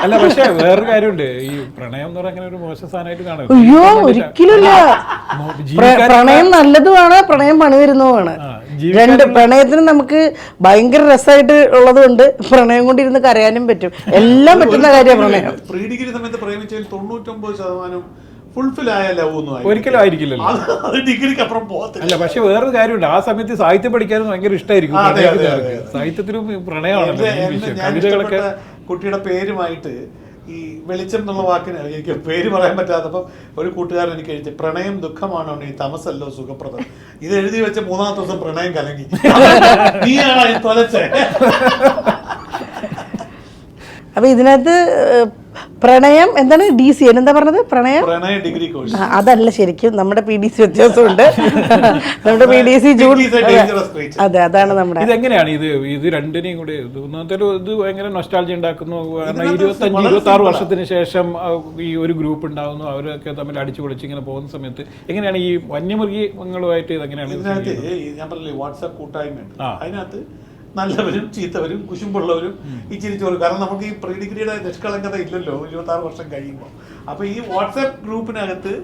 അല്ല പക്ഷേ വേറൊരു കാര്യമുണ്ട്. ഈ പ്രണയം എന്ന് പറഞ്ഞാൽ അങ്ങനെ ഒരു മോശം സാധനമായിട്ട് കാണും. അയ്യോ ഒരിക്കലുമില്ല. പ്ര- ജീവിക്കാൻ പ്രണയം നല്ലതുമാണ് പ്രണയം പണി വരുന്നതുമാണ് ആ, രണ്ട് പ്രണയത്തിന് നമുക്ക് ഭയങ്കര രസമായിട്ട് ഉള്ളതുകൊണ്ട് പ്രണയം കൊണ്ടിരുന്ന് കരയാനും പറ്റും. എല്ലാം പറ്റുന്ന കാര്യമാണ് പ്രണയം. പ്രീ ഡിഗ്രി സമയത്ത് പ്രേമിച്ചതിൽ തൊണ്ണൂറ്റൊമ്പത് ശതമാനം ഫുൾഫിൽ ആയ ലവ് ഒന്നും ഒരിക്കലും ആയിരിക്കില്ലല്ലോ. അത് ഡിഗ്രിക്ക് അപ്പുറം പോകത്തില്ല. അല്ല പക്ഷെ വേറൊരു കാര്യമുണ്ട്. ആ സമയത്ത് സാഹിത്യം പഠിക്കാനും ഭയങ്കര ഇഷ്ടമായിരിക്കും സാഹിത്യത്തിനും പ്രണയമാണ് കവിതകളൊക്കെ. കുട്ടിയുടെ പേരുമായിട്ട് ഈ വെളിച്ചം എന്നുള്ള വാക്കിന് എനിക്ക് പേര് പറയാൻ പറ്റാത്തപ്പോൾ ഒരു കൂട്ടുകാരൻ എനിക്ക് എഴുതി പ്രണയം ദുഃഖമാണോ ഈ തമസല്ലോ സുഖപ്രദം. ഇത് എഴുതി വെച്ച മൂന്നാമത്തെ ദിവസം പ്രണയം കലങ്ങി. നീയാണ് ആണ് തൊലച്ചേ? അപ്പൊ ഇതിനകത്ത് പ്രണയം എന്താണ്? ഡി സി എന്താ പറഞ്ഞത്? പ്രണയം? പ്രണയ ഡിഗ്രി കോഴ്സ്. അതല്ല ശരിക്കും. നമ്മുടെ പി ഡി സി വ്യത്യാസമുണ്ട്. നമ്മുടെ പി ഡി സി ജൂൺ. അതെ. അതാണ് നമ്മുടെ ഇതെങ്ങനെയാണ് ഇത്? ഇത് രണ്ടിനെയും കൂടി ഇത് ഒന്നാമത്തെ ഇത് ഭയങ്കര നൊസ്റ്റാൾജി ഉണ്ടാക്കുന്നു. കാരണം ഇരുപത്തഞ്ച് ഇരുപത്തി ആറ്. വർഷത്തിന് ശേഷം ഈ ഒരു ഗ്രൂപ്പ് ഉണ്ടാവുന്നു. അവരൊക്കെ തമ്മിൽ അടിച്ചു പൊളിച്ച് ഇങ്ങനെ പോകുന്ന സമയത്ത്. എങ്ങനെയാണ് ഈ വന്യമൃഗങ്ങളുമായിട്ട് ഇതെങ്ങനെയാണ് ഇത് എങ്ങനെയാണ് ഞാൻ പറഞ്ഞില്ലേ വാട്സാപ്പ് കൂട്ടായ്മ. അതിനകത്ത് നല്ലവരും ചീത്തവരും കുശുമ്പുള്ളവരും ഈ ചോറ് കാരണം നമുക്ക് ഈ പ്രീ ഡിഗ്രിയുടെ നിഷ്കളങ്കത ഇല്ലല്ലോ. ഇരുപത്തി ആറ് വർഷം കഴിയുമ്പോൾ അപ്പൊ ഈ വാട്സാപ്പ് ഗ്രൂപ്പിനകത്ത്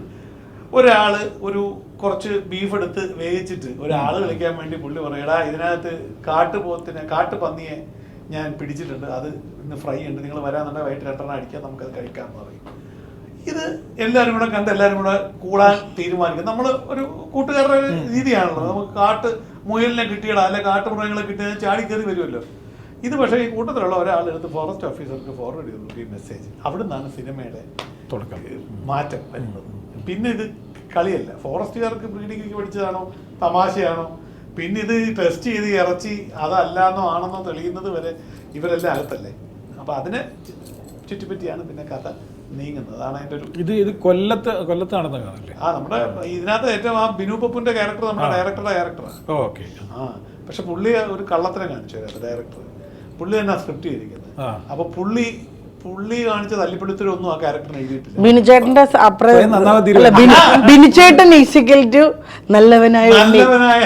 ഒരാൾ ഒരു കുറച്ച് ബീഫ് എടുത്ത് വേവിച്ചിട്ട് ഒരാൾ കളിക്കാൻ വേണ്ടി പുള്ളി പറയടാ ഇതിനകത്ത് കാട്ടുപോത്തിനെ കാട്ടുപന്നിയെ ഞാൻ പിടിച്ചിട്ടുണ്ട്. അത് ഇന്ന് ഫ്രൈ ഉണ്ട്. നിങ്ങൾ വരാന്നുണ്ടെങ്കിൽ വൈകിട്ട് രണ്ടെണ്ണം അടിക്കാം. നമുക്കത് കഴിക്കാമെന്ന് പറയും. ഇത് എല്ലാവരും കൂടെ കണ്ട് എല്ലാവരും കൂടെ കൂടാൻ തീരുമാനിക്കും. നമ്മൾ ഒരു കൂട്ടുകാരുടെ ഒരു രീതിയാണല്ലോ. നമുക്ക് കാട്ട് മുയലിനെ കിട്ടിയടാ അല്ലെ കാട്ടുമൃഗങ്ങളെ കിട്ടിയാൽ ചാടി കയറി വരുമല്ലോ. ഇത് പക്ഷേ ഈ കൂട്ടത്തിലുള്ള ഒരാളെടുത്ത് ഫോറസ്റ്റ് ഓഫീസർക്ക് ഫോർവേഡ് ചെയ്തു ഈ മെസ്സേജ് അവിടെ നിന്നാണ് സിനിമയുടെ തുടക്കം. മാറ്റം വരുന്നത്. പിന്നെ ഇത് കളിയല്ല. ഫോറസ്റ്റുകാർക്ക് ബ്രീഡിംഗ് പഠിച്ചതാണോ? തമാശയാണോ? പിന്നെ ഇത് ടെസ്റ്റ് ചെയ്ത് ഇറച്ചി അതല്ലാന്നോ ആണെന്നോ തെളിയുന്നത് വരെ ഇവരെല്ലാം അകത്തല്ലേ? അപ്പം അതിനെ ചുറ്റിപ്പറ്റിയാണ് പിന്നെ കഥ നീങ്ങുന്നത്. അതാണ് അതിന്റെ ഒരു ഇത് ഇത് കൊല്ലത്ത് കൊല്ലത്താണെന്ന് കാണല്ലേ? ആ നമ്മുടെ ഇതിനകത്ത് ഏറ്റവും ആ ബിനു പപ്പുന്റെ ക്യാരക്ടർ നമ്മുടെ ഡയറക്ടറുടെ ക്യാരക്ടറാണ് ഓക്കെ. ആ പക്ഷെ പുള്ളി ഒരു കള്ളത്തിനെ കാണിച്ചു തരാം ഡയറക്ടർ പുള്ളി തന്നെ സ്ക്രിപ്റ്റ് ചെയ്തിരിക്കുന്നത്. അപ്പൊ പുള്ളി പുള്ളി കാണിച്ച തല്ലിപ്പിടുത്തരൊന്നും ആ ക്യാരക്ടറിന് എഴുതിയിട്ടില്ല. ബിനുചേട്ടന്റെ സ- അപ്ര- അല്ല, ബിനു- ബിനുചേട്ടൻ ടു നല്ലവനായ നല്ലവനായ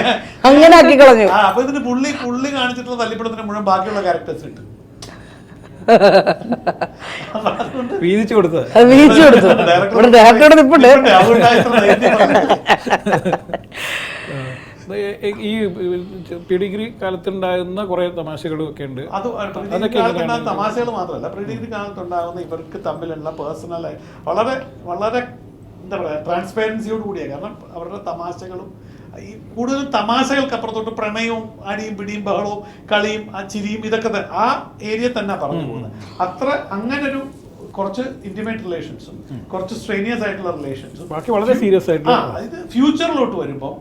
അങ്ങനെ ആക്കി കളഞ്ഞു അപ്പൊ ഇതിന് പുള്ളി പുള്ളി കാണിച്ചിട്ടുള്ള തല്ലിപ്പടത്തിന് മുഴുവൻ ബാക്കിയുള്ള ക്യാരക്ടേഴ്സ് ഉണ്ട് വീതിച്ചു കൊടുത്തു അത് വീഴ്ച കൊടുത്തു. ഇവിടെ ഡയറക്ടറുടെ നിപ്പുണ്ട്. *laughs* ഈ പിഡിഗ്രി കാലത്തുണ്ടായിരുന്ന കുറെ തമാശകളും ഒക്കെ ഉണ്ട്. അത് പ്രീ ഡിഗ്രി അതൊക്കെ കാലത്തുണ്ടാകുന്ന എങ്ങനെയാണ്? തമാശകൾ മാത്രമല്ല പ്രീ ഡിഗ്രി കാലത്തുണ്ടാകുന്ന ഇവർക്ക് തമ്മിലുള്ള പേഴ്സണൽ വളരെ വളരെ എന്താ പറയാ ട്രാൻസ്പെറൻസിയോട് കൂടിയാണ് കാരണം അവരുടെ തമാശകളും ഈ കൂടുതൽ തമാശകൾക്ക് അപ്പുറത്തോട്ട് പ്രണയവും അടിയും പിടിയും ബഹളവും കളിയും ആ ചിരിയും ഇതൊക്കെ തന്നെ ആ ഏരിയ തന്നെ പറഞ്ഞു പോകുന്നത്. അത്ര അങ്ങനൊരു കുറച്ച് ഇന്റിമേറ്റ് റിലേഷൻസും കുറച്ച് സ്ട്രെയിനിയസ് ആയിട്ടുള്ള റിലേഷൻസും ബാക്കി വളരെ സീരിയസ് ആയിട്ട് ആ ഇത് ഫ്യൂച്ചറിലോട്ട് വരുമ്പോൾ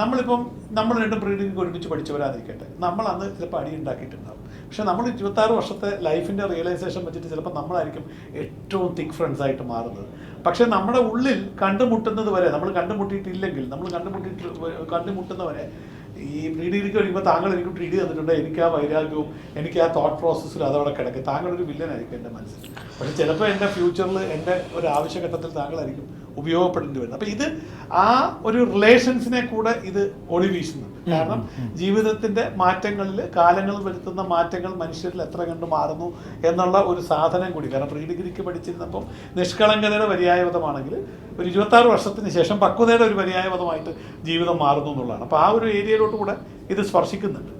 നമ്മളിപ്പം നമ്മൾ രണ്ടും ബ്രീഡിംഗ് ഒരുമിച്ച് പഠിച്ചവരാതിരിക്കട്ടെ. നമ്മൾ അന്ന് ചിലപ്പോൾ അടി ഉണ്ടാക്കിയിട്ടുണ്ടാവും. പക്ഷെ നമ്മൾ ഇരുപത്തി ആറ് വർഷത്തെ ലൈഫിന്റെ റിയലൈസേഷൻ വെച്ചിട്ട് ചിലപ്പോൾ നമ്മളായിരിക്കും ഏറ്റവും തിക് ഫ്രണ്ട്സ് ആയിട്ട് മാറുന്നത്. പക്ഷെ നമ്മുടെ ഉള്ളിൽ കണ്ടുമുട്ടുന്നത് വരെ നമ്മൾ കണ്ടുമുട്ടിയിട്ടില്ലെങ്കിൽ നമ്മൾ കണ്ടുമുട്ടിയിട്ട് കണ്ടുമുട്ടുന്നവരെ ഈ പ്രീ ഡിഗ്രിക്ക് കഴിയുമ്പോൾ താങ്കൾ എനിക്ക് പ്രീഡി തന്നിട്ടുണ്ട്. എനിക്ക് ആ വൈരാഗ്യവും എനിക്ക് ആ തോട്ട് പ്രോസസ്സിൽ അതവിടെ കിടക്കും. താങ്കൾ ഒരു വില്ലനായിരിക്കും എന്റെ മനസ്സിൽ. പക്ഷെ ചിലപ്പോൾ എന്റെ ഫ്യൂച്ചറിൽ എന്റെ ഒരു ആവശ്യഘട്ടത്തിൽ താങ്കളായിരിക്കും ഉപയോഗപ്പെടേണ്ടി വരുന്നത് അപ്പൊ ഇത് ആ ഒരു റിലേഷൻസിനെ കൂടെ ഇത് ഒളിവീശുന്നുണ്ട് കാരണം ജീവിതത്തിന്റെ മാറ്റങ്ങളിൽ കാലങ്ങൾ വരുത്തുന്ന മാറ്റങ്ങൾ മനുഷ്യരിൽ എത്ര കണ്ടു മാറുന്നു എന്നുള്ള ഒരു സാധനം കൂടി. കാരണം പ്രീ ഡിഗ്രിക്ക് പഠിച്ചിരുന്നപ്പോൾ നിഷ്കളങ്കതയുടെ പര്യായപദമാണെങ്കിൽ ഒരു ഇരുപത്തി ആറ് വർഷത്തിന് ശേഷം പക്വതയുടെ ഒരു പര്യായപദമായിട്ട് ജീവിതം മാറുന്നു എന്നുള്ളതാണ്. അപ്പോൾ ആ ഒരു ഏരിയയിലോട്ട് കൂടെ ഇത് സ്പർശിക്കുന്നുണ്ട്.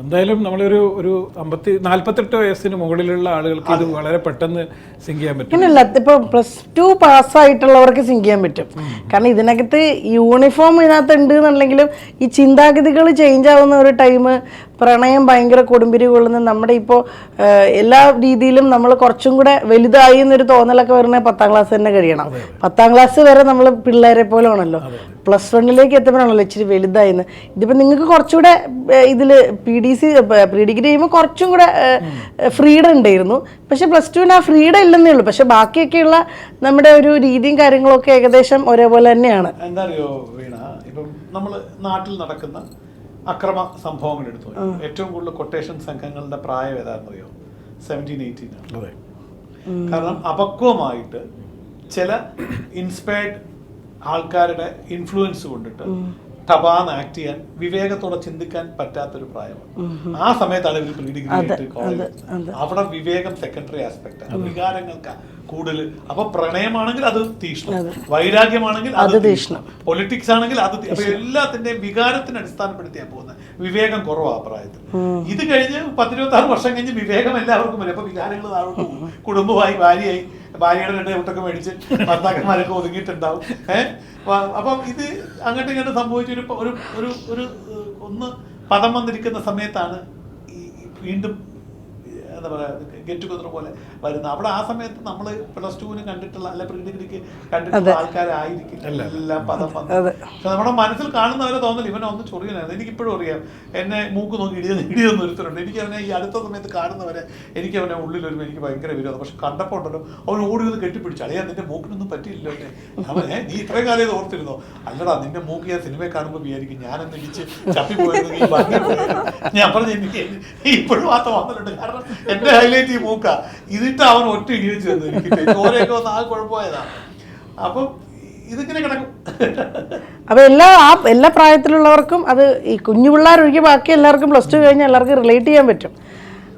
എന്തായാലും നമ്മളൊരു ഒരു അമ്പത്തി നാല്പത്തെട്ട് വയസ്സിന് മുകളിലുള്ള ആളുകൾക്ക് ഇത് വളരെ പെട്ടെന്ന് സിങ്ക് ചെയ്യാൻ പറ്റും. അങ്ങനെയല്ല ഇപ്പൊ പ്ലസ് ടു പാസ്സായിട്ടുള്ളവർക്ക് സിങ്ക് ചെയ്യാൻ പറ്റും. കാരണം ഇതിനകത്ത് യൂണിഫോം ഇതിനകത്ത് ഉണ്ട് എന്നുണ്ടെങ്കിലും ഈ ചിന്താഗതികൾ ചേഞ്ച് ആവുന്ന ഒരു ടൈം പ്രണയം ഭയങ്കര കൊടുമ്പിരി കൊള്ളുന്ന നമ്മുടെ ഇപ്പോൾ എല്ലാ രീതിയിലും നമ്മൾ കുറച്ചും കൂടെ വലുതായി എന്നൊരു തോന്നലൊക്കെ വരുന്ന പത്താം ക്ലാസ് തന്നെ കഴിയണം. പത്താം ക്ലാസ് വരെ നമ്മൾ പിള്ളേരെ പോലെ ആണല്ലോ പ്ലസ് വണ്ണിലേക്ക് എത്തുമ്പോഴാണല്ലോ ഇച്ചിരി വലുതായിന്ന് ഇതിപ്പോൾ നിങ്ങൾക്ക് കുറച്ചുകൂടെ ഇതിൽ P D C pre degree ചെയ്യുമ്പോൾ കുറച്ചും കൂടെ ഫ്രീഡം ഉണ്ടായിരുന്നു. പക്ഷേ പ്ലസ് ടുവിന് ആ ഫ്രീഡം ഇല്ലെന്നേ ഉള്ളൂ. പക്ഷെ ബാക്കിയൊക്കെയുള്ള നമ്മുടെ ഒരു രീതിയും കാര്യങ്ങളൊക്കെ ഏകദേശം ഒരേപോലെ തന്നെയാണ്. എന്താ അറിയോ വീണ? ഇപ്പം നമ്മൾ നാട്ടിൽ നടക്കുന്ന അക്രമ സംഭവങ്ങൾ എടുത്തു ഏറ്റവും കൂടുതൽ കൊട്ടേഷൻ സംഘങ്ങളുടെ പ്രായം ഏതാണെന്നറിയോ സെവന്റീൻ എയ്റ്റീൻ ആണ്. അതെ. കാരണം അപക്വമായിട്ട് ചില ഇൻസ്പയർഡ് ആൾക്കാരുടെ ഇൻഫ്ലുവൻസ് കൊണ്ടിട്ട് ടബാന്ന് ആക്ട് ചെയ്യാൻ വിവേകത്തോടെ ചിന്തിക്കാൻ പറ്റാത്തൊരു പ്രായമാണ്. ആ സമയത്താണ് ഇവർ പ്രീ ഡിഗ്രി ആയിട്ട് കോളേജ് അവിടെ വിവേകം സെക്കൻഡറി ആസ്പെക്ട് വികാരങ്ങൾക്ക് കൂടുതൽ. അപ്പൊ പ്രണയമാണെങ്കിൽ അത് തീഷ്ണം. വൈരാഗ്യമാണെങ്കിൽ അത് തീഷ്ണം. പൊളിറ്റിക്സ് ആണെങ്കിൽ അത് അപ്പൊ എല്ലാത്തിന്റെയും വികാരത്തിന് അടിസ്ഥാനപ്പെടുത്തിയാ പോകുന്നത്. വിവേകം കുറവാ പ്രായത്തിൽ. ഇത് കഴിഞ്ഞ് പത്തിരുപത്തി ആറ് വർഷം കഴിഞ്ഞ് വിവേകം എല്ലാവർക്കും വരും. അപ്പൊ വികാരങ്ങൾ താഴോട്ട് കുടുംബമായി ഭാര്യയായി. ഭാര്യയുടെ രണ്ട് ചവിട്ടൊക്കെ മേടിച്ച് ഭർത്താക്കന്മാരൊക്കെ ഒതുങ്ങിയിട്ടുണ്ടാവും. ഏഹ് അപ്പം ഇത് അങ്ങോട്ടും ഇങ്ങോട്ടും സംഭവിച്ച ഒരു ഒരു ഒരു ഒന്ന് പദം വന്നിരിക്കുന്ന സമയത്താണ് ഈ വീണ്ടും എന്താ പറയുക ഗെറ്റ് ടുഗദർ പോലെ വരുന്നത് അവിടെ ആ സമയത്ത് നമ്മൾ പ്ലസ് ടുവിന് കണ്ടിട്ടുള്ള അല്ല പ്രീ ഡിഗ്രിക്ക് കണ്ടിട്ടുള്ള ആൾക്കാരായിരിക്കും. എല്ലാം പദം വന്നത് പക്ഷെ നമ്മുടെ മനസ്സിൽ കാണുന്നവരെ തോന്നില്ല ഇവനെ ഒന്ന് ചൊറിയനായിരുന്നു എനിക്കിപ്പോഴും അറിയാം. എന്നെ മൂക്ക് നോക്കി ഇടിയ ഇടിയെന്ന് ഒരുത്തരുണ്ട്. എനിക്ക് അവനെ ഈ അടുത്ത സമയത്ത് കാണുന്നവരെ എനിക്ക് അവനെ ഉള്ളിൽ വരുമ്പോൾ എനിക്ക് ഭയങ്കര വിരോധം. പക്ഷെ കണ്ടപ്പോൾ ഉണ്ടല്ലോ അവൻ ഓടി വന്ന് കെട്ടിപ്പിടിച്ചു അളിയാ നിന്റെ മൂക്കിനൊന്നും പറ്റിയില്ലോ എന്നെ. അവനെ നീ ഇത്രയും കാലം ഇത് ഓർത്തിരുന്നോ? അല്ലടാ നിന്റെ മൂക്ക് ഞാൻ സിനിമയെ കാണുമ്പോൾ വിചാരിക്കും. ഞാനെന്ന് ഇടിച്ച് ചപ്പിപ്പോയത് ഞാൻ പറഞ്ഞു എനിക്ക് ഇപ്പോഴും ആ വന്നിട്ടുണ്ട് കാരണം എന്റെ ഹൈലൈറ്റ് ഈ മൂക്ക ഇതിട്ട് അവൻ ഒറ്റ ചോരയൊക്കെ വന്ന് ആ കുഴപ്പമായതാണ് അപ്പം ഇതിങ്ങനെ കിടക്കും. അപ്പൊ എല്ലാ ആ എല്ലാ പ്രായത്തിലുള്ളവർക്കും അത് ഈ കുഞ്ഞു പിള്ളേരൊഴികെ ബാക്കി എല്ലാവർക്കും പ്ലസ് ടു കഴിഞ്ഞാൽ എല്ലാവർക്കും റിലേറ്റ് ചെയ്യാൻ പറ്റും.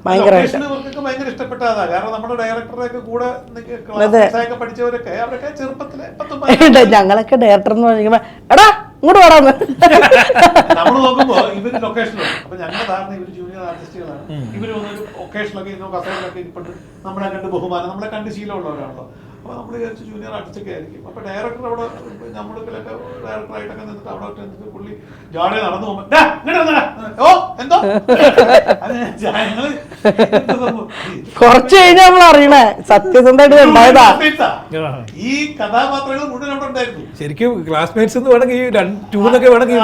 ഭയങ്കരമായിട്ട്. ലൊക്കേഷൻ ഇവർക്കൊക്കെ ഭയങ്കര ഇഷ്ടപ്പെട്ടതാ. കാരണം നമ്മുടെ ഡയറക്ടറൊക്കെ കൂടെ പഠിച്ചവരൊക്കെ അവരൊക്കെ ചെറുപ്പത്തിലെ ഞങ്ങളൊക്കെ ഡയറക്ടർ എന്ന് പറഞ്ഞാൽ എടാ ഇങ്ങോട്ട് വരാന്ന് നമ്മൾ ഇവർ ലൊക്കേഷനിലാണ് അപ്പൊ ഞങ്ങളുടെ ധാരണ ഇവർ ജൂനിയർ ആർട്ടിസ്റ്റുകളാണ് ഇവർ വന്നൊരു ഒക്കേഷനിലൊക്കെ ഇന്നോ കസേരയിലൊക്കെ ഇരിപ്പുണ്ട്. നമ്മളെ കണ്ട് ബഹുമാനം നമ്മളെ കണ്ട് ശീലമുള്ളവരാണല്ലോ. അപ്പൊ നമ്മൾ വിചാരിച്ചു ജൂനിയർ ആർട്ടിസ്റ്റൊക്കെ ആയിരിക്കും. അപ്പൊ ഡയറക്ടർ അവിടെ നമ്മളിലൊക്കെ ഡയറക്ടറായിട്ടൊക്കെ നിന്നിട്ട് അവിടെ ഒറ്റ നിന്നിട്ട് പുള്ളി ജാടെ നടന്നു പോകുമ്പോ ഇങ്ങോട്ട് വന്നെടാ." ഓ എന്തോ? കുറച്ച് കഴിഞ്ഞാ നമ്മൾ അറിയണേ. സത്യസന്ധമായിട്ട് ഉണ്ടായതാ. ഈ കഥാപാത്രങ്ങൾ മുഴുവൻ അവിടെ ഉണ്ടായിരുന്നു. ശരിക്കും ക്ലാസ്മേറ്റ്സ് എന്ന് വേണമെങ്കിൽ ടൂന്നൊക്കെ വേണമെങ്കിൽ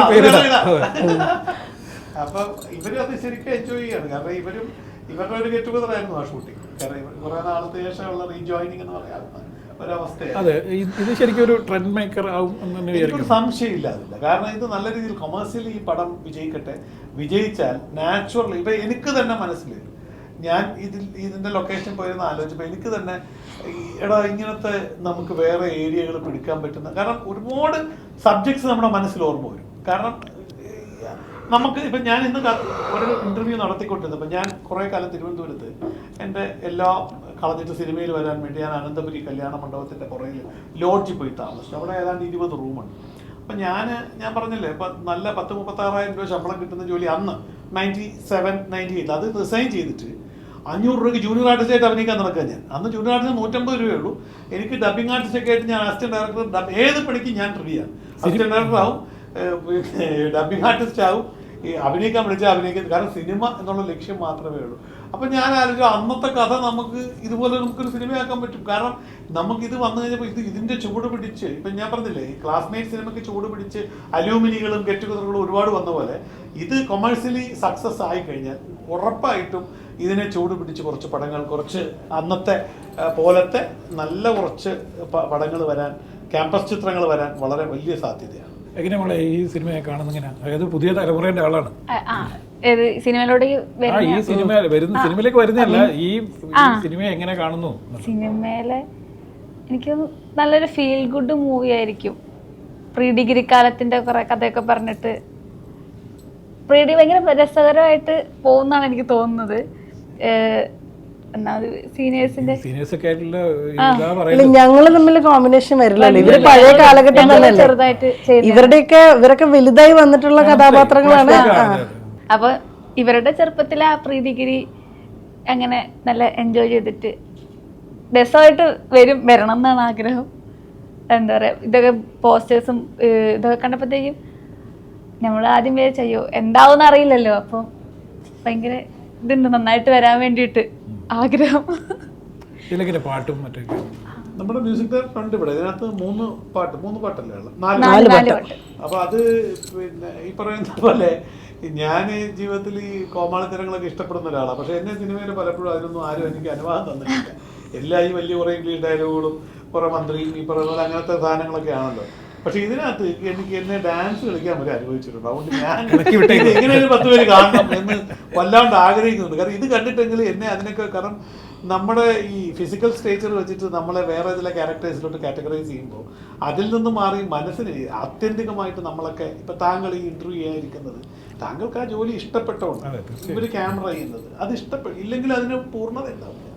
അപ്പൊ ഇവരും അത് ശരിക്കും എൻജോയ് ചെയ്യാണ്. കാരണം ഇവരും ഇവരുടെ ഒരു ഗെറ്റ് ടുഗതർ ആയിരുന്നു ആ ഷൂട്ടിംഗ് കാരണം ഇവർ കുറെ നാളത്തെ ശേഷമുള്ള റീജോയിനിങ് എന്ന് ഒരവസ്ഥയാണ് അതെ ഇത് ശരിക്കും ഒരു ട്രെൻഡ് മേക്കർ ആവും എന്ന് വിചാരിക്കുന്നു. സംശയമില്ല അതില്ല. കാരണം ഇത് നല്ല രീതിയിൽ കൊമേഴ്സ്യലി ഈ പടം വിജയിക്കട്ടെ വിജയിച്ചാൽ നാച്ചുറൽ ഇപ്പൊ എനിക്ക് തന്നെ മനസ്സിൽ ഞാൻ ഇതിൽ ഇതിന്റെ ലൊക്കേഷൻ പോയിരുന്ന ആലോചിച്ചപ്പോൾ എനിക്ക് തന്നെ എടാ ഇങ്ങനത്തെ നമുക്ക് വേറെ ഏരിയകൾ പിടിക്കാൻ പറ്റുന്ന കാരണം ഒരുപാട് സബ്ജക്ട്സ് നമ്മുടെ മനസ്സിൽ ഓർമ്മ വരും. കാരണം നമുക്ക് ഇപ്പം ഞാൻ ഇന്ന് ഒരു ഇന്റർവ്യൂ നടത്തിക്കൊണ്ടിരുന്നപ്പോൾ ഞാൻ കുറേ കാലം തിരുവനന്തപുരത്ത് എന്റെ എല്ലാ കളഞ്ഞിട്ട് സിനിമയിൽ വരാൻ വേണ്ടി ഞാൻ അനന്തപുരി കല്യാണ മണ്ഡപത്തിന്റെ പുറകിൽ ലോഡ്ജിൽ പോയി താമസിച്ചു. അവിടെ ഏതാണ്ട് ഇരുപത് റൂമുണ്ട്. അപ്പം ഞാൻ ഞാൻ പറഞ്ഞില്ലേ ഇപ്പം നല്ല പത്ത് മുപ്പത്താറായിരം രൂപ ശമ്പളം കിട്ടുന്ന ജോലി അന്ന് നയന്റി സെവൻ നയന്റി എയ്റ്റ് അത് റിസൈൻ ചെയ്തിട്ട് അഞ്ഞൂറ് രൂപയ്ക്ക് ജൂനിയർ ആർട്ടിസ്റ്റായിട്ട് അഭിനയിക്കാൻ നടക്കുക ഞാൻ. അന്ന് ജൂനിയർ ആർട്ടിസ്റ്റ് നൂറ്റമ്പത് രൂപയേ ഉള്ളൂ. എനിക്ക് ഡബിങ് ആർട്ടിസ്റ്റ് ഒക്കെ ആയിട്ട് ഞാൻ അസിസ്റ്റന്റ് ഡയറക്ടർ ഏത് പണിക്ക് ഞാൻ റെഡിയാണ് അസിസ്റ്റന്റ് ഡയറക്ടർ ആവും ഡബിങ് ആർട്ടിസ്റ്റ് ആവും. ഈ അഭിനയിക്കാൻ വിളിച്ചാൽ അഭിനയിക്കുന്നത്. കാരണം സിനിമ എന്നുള്ള ലക്ഷ്യം മാത്രമേ ഉള്ളൂ. അപ്പം ഞാൻ ആലോചിച്ചു അന്നത്തെ കഥ നമുക്ക് ഇതുപോലെ നമുക്കൊരു സിനിമയാക്കാൻ പറ്റും. കാരണം നമുക്ക് ഇത് വന്നു കഴിഞ്ഞപ്പോൾ ഇത് ഇതിന്റെ ചൂട് പിടിച്ച് ഇപ്പം ഞാൻ പറഞ്ഞില്ലേ ക്ലാസ്മേറ്റ് സിനിമയ്ക്ക് ചൂട് പിടിച്ച് അലൂമിനികളും ഗെറ്റ് ടുഗദറുകളും ഒരുപാട് വന്ന പോലെ ഇത് കൊമേഴ്സ്യലി സക്സസ് ആയി കഴിഞ്ഞാൽ ഉറപ്പായിട്ടും ഇതിനെ ചൂട് പിടിച്ച് കുറച്ച് പടങ്ങൾ കുറച്ച് അന്നത്തെ പോലത്തെ നല്ല കുറച്ച് പടങ്ങൾ വരാൻ ക്യാമ്പസ് ചിത്രങ്ങൾ വരാൻ വളരെ വലിയ സാധ്യതയാണ്. എങ്ങനെ നമ്മളെ ഈ സിനിമയെ കാണുന്ന ഇങ്ങനെ? അതായത് പുതിയ തലമുറേന്റെ ആളാണ്. സിനിമയിലോട്ടേക്ക് ഈ സിനിമ വരുന്ന സിനിമയിലേക്ക് വരുന്നതല്ല ഈ ഈ സിനിമയെ എങ്ങനെ കാണുന്നു? സിനിമയിലെ എനിക്ക് നല്ലൊരു ഫീൽ ഗുഡ് മൂവി ആയിരിക്കും. പ്രീ ഡിഗ്രി കാലത്തിന്റെ കുറെ കഥയൊക്കെ പറഞ്ഞിട്ട്. പ്രീ ഡിഗ്രി ഭയങ്കര രസകരമായിട്ട് പോകുന്നാണ് എനിക്ക് തോന്നുന്നത്. ഞങ്ങൾ സീനിയേഴ്സിന്റെ സീനിയേഴ്സ് ഒക്കെ ആയിട്ടുള്ള ഇതാ പറയുന്നത്. ഞങ്ങൾ തമ്മിൽ കോമ്പിനേഷൻ വരില്ലല്ലോ. ഇവർ പഴയ കാലഘട്ടം തന്നെ ചെറുതായിട്ട് ഇവരുടെയൊക്കെ ഇവരൊക്കെ വലുതായി വന്നിട്ടുള്ള കഥാപാത്രങ്ങളാണ്. ആ. അപ്പൊ ഇവരുടെ ചെറുപ്പത്തിൽ ആ പ്രീതിഗിരി അങ്ങനെ നല്ല എൻജോയ് ചെയ്തിട്ട് രസമായിട്ട് വരും വരണം എന്നാണ് ആഗ്രഹം. എന്താ പറയാ ഇതൊക്കെ പോസ്റ്റേഴ്സും ഇതൊക്കെ കണ്ടപ്പോഴത്തേക്കും നമ്മൾ ആദ്യം വരെ അയ്യോ എന്താവും അറിയില്ലല്ലോ. അപ്പൊ ഭയങ്കര ഇതുണ്ട് നന്നായിട്ട് വരാൻ വേണ്ടിയിട്ട് ആഗ്രഹം. പാട്ടും മറ്റൊക്കെ. നമ്മുടെ മ്യൂസിക് ഫണ്ട് ഉണ്ട് ഇവിടെ ഇതിനകത്ത് മൂന്ന് പാട്ട് മൂന്ന് പാട്ടല്ലേ ഉള്ളത് നാല് നാല് നാല് പാട്ട്. അപ്പൊ അത് പിന്നെ ഈ പറയുന്ന പോലെ ഞാൻ ജീവിതത്തിൽ ഈ കോമാളിത്തരങ്ങളൊക്കെ ഇഷ്ടപ്പെടുന്ന ഒരാളാണ് പക്ഷെ എന്നെ സിനിമയിൽ പലപ്പോഴും അതിനൊന്നും ആരും എനിക്ക് അനുവാദം തന്നിട്ടില്ല. എല്ലാ ഈ വലിയ കുറേ ഇംഗ്ലീഷ് ഡയലോഗുകളും കുറെ മന്ത്രിയും ഈ പറയുന്ന പോലെ അങ്ങനത്തെ സാധനങ്ങളൊക്കെ ആണല്ലോ. പക്ഷെ ഇതിനകത്ത് എനിക്ക് എന്നെ ഡാൻസ് കളിക്കാൻ വരെ അനുഭവിച്ചിട്ടുണ്ട് അതുകൊണ്ട് ഞാൻ എങ്ങനെ ഒരു പത്ത് പേര് കാണണം എന്ന് വല്ലാണ്ട് ആഗ്രഹിക്കുന്നുണ്ട്. കാരണം ഇത് കണ്ടിട്ടെങ്കിൽ എന്നെ അതിനൊക്കെ കാരണം നമ്മുടെ ഈ ഫിസിക്കൽ സ്റ്റേച്ചർ വെച്ചിട്ട് നമ്മളെ വേറെ ചില ക്യാരക്ടേഴ്സിലോട്ട് കാറ്റഗറൈസ് ചെയ്യുമ്പോൾ അതിൽ നിന്ന് മാറി മനസ്സിന് ആത്യന്തികമായിട്ട് നമ്മളൊക്കെ ഇപ്പൊ താങ്കൾ ഈ ഇന്റർവ്യൂ ചെയ്യാനിരിക്കുന്നത് താങ്കൾക്ക് ആ ജോലി ഇഷ്ടപ്പെട്ടോണ്ട് ഇവർ ക്യാമറ ചെയ്യുന്നത്. അത് ഇഷ്ടപ്പെട്ടു ഇല്ലെങ്കിൽ അതിന് പൂർണത ഉണ്ടാവില്ല.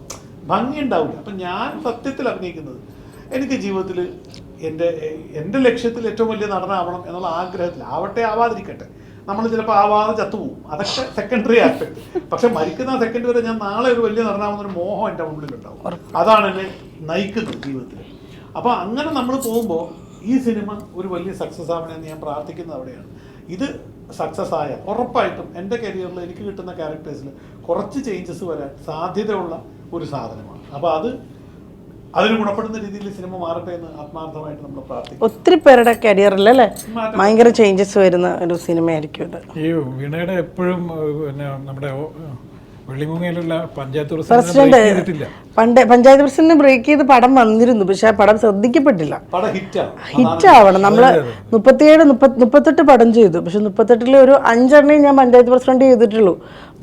ഭംഗി ഉണ്ടാവില്ല അപ്പം ഞാൻ സത്യത്തിൽ അഭിനയിക്കുന്നത് എനിക്ക് ജീവിതത്തിൽ എന്റെ എന്റെ ലക്ഷ്യത്തിൽ ഏറ്റവും വലിയ നടനാവണം എന്നുള്ള ആഗ്രഹത്തിൽ ആവട്ടെ ആവാതിരിക്കട്ടെ. നമ്മൾ ചിലപ്പോൾ ആവാതെ ചത്തുപോകും അതൊക്കെ സെക്കൻഡറി ആസ്പെക്ട് പക്ഷെ മരിക്കുന്ന സെക്കൻഡറി സെക്കൻഡ് വരെ ഞാൻ നാളെ ഒരു വലിയ നടനാവുന്ന ഒരു മോഹം എന്റെ ഉള്ളിലുണ്ടാവും അതാണ് എന്നെ നയിക്കുന്നത് ജീവിതത്തിൽ അപ്പോൾ അങ്ങനെ നമ്മൾ പോകുമ്പോൾ ഈ സിനിമ ഒരു വലിയ സക്സസ് ആവണമെന്ന് ഞാൻ പ്രാർത്ഥിക്കുന്നത് അവിടെയാണ്. ഇത് സക്സസ് ആയ ഉറപ്പായിട്ടും എന്റെ കരിയറിൽ എനിക്ക് കിട്ടുന്ന ക്യാരക്ടേഴ്സിൽ കുറച്ച് ചേഞ്ചസ് വരാൻ സാധ്യതയുള്ള ഒരു സാധനമാണ്. അപ്പോൾ അത് അതിന് ഗുണപ്പെടുന്ന രീതിയിൽ സിനിമ മാറട്ടെ എന്ന് ആത്മാർത്ഥമായിട്ട് നമ്മൾ പ്രാർത്ഥിക്കും ഒത്തിരി പേരുടെ കരിയറിൽ അല്ലേ? ഭയങ്കര ചേഞ്ചസ് വരുന്ന ഒരു സിനിമയായിരിക്കും ഇത്. ഈ വീണയുടെ എപ്പോഴും പിന്നെ നമ്മുടെ പഞ്ചായത്ത് പ്രസിഡന്റ് പണ്ട് പഞ്ചായത്ത് പ്രസിഡന്റ് ബ്രേക്ക് ചെയ്ത് പടം വന്നിരുന്നു പക്ഷെ ആ പടം ശ്രദ്ധിക്കപ്പെട്ടില്ല. ഹിറ്റ്. ആവണം നമ്മൾ മുപ്പത്തിയേഴ് മുപ്പത്തി മുപ്പത്തെട്ട് പടം ചെയ്തു. പക്ഷെ മുപ്പത്തെട്ടിൽ ഒരു അഞ്ചെണ്ണേ ഞാൻ പഞ്ചായത്ത് പ്രസിഡന്റ് ചെയ്തിട്ടുള്ളൂ.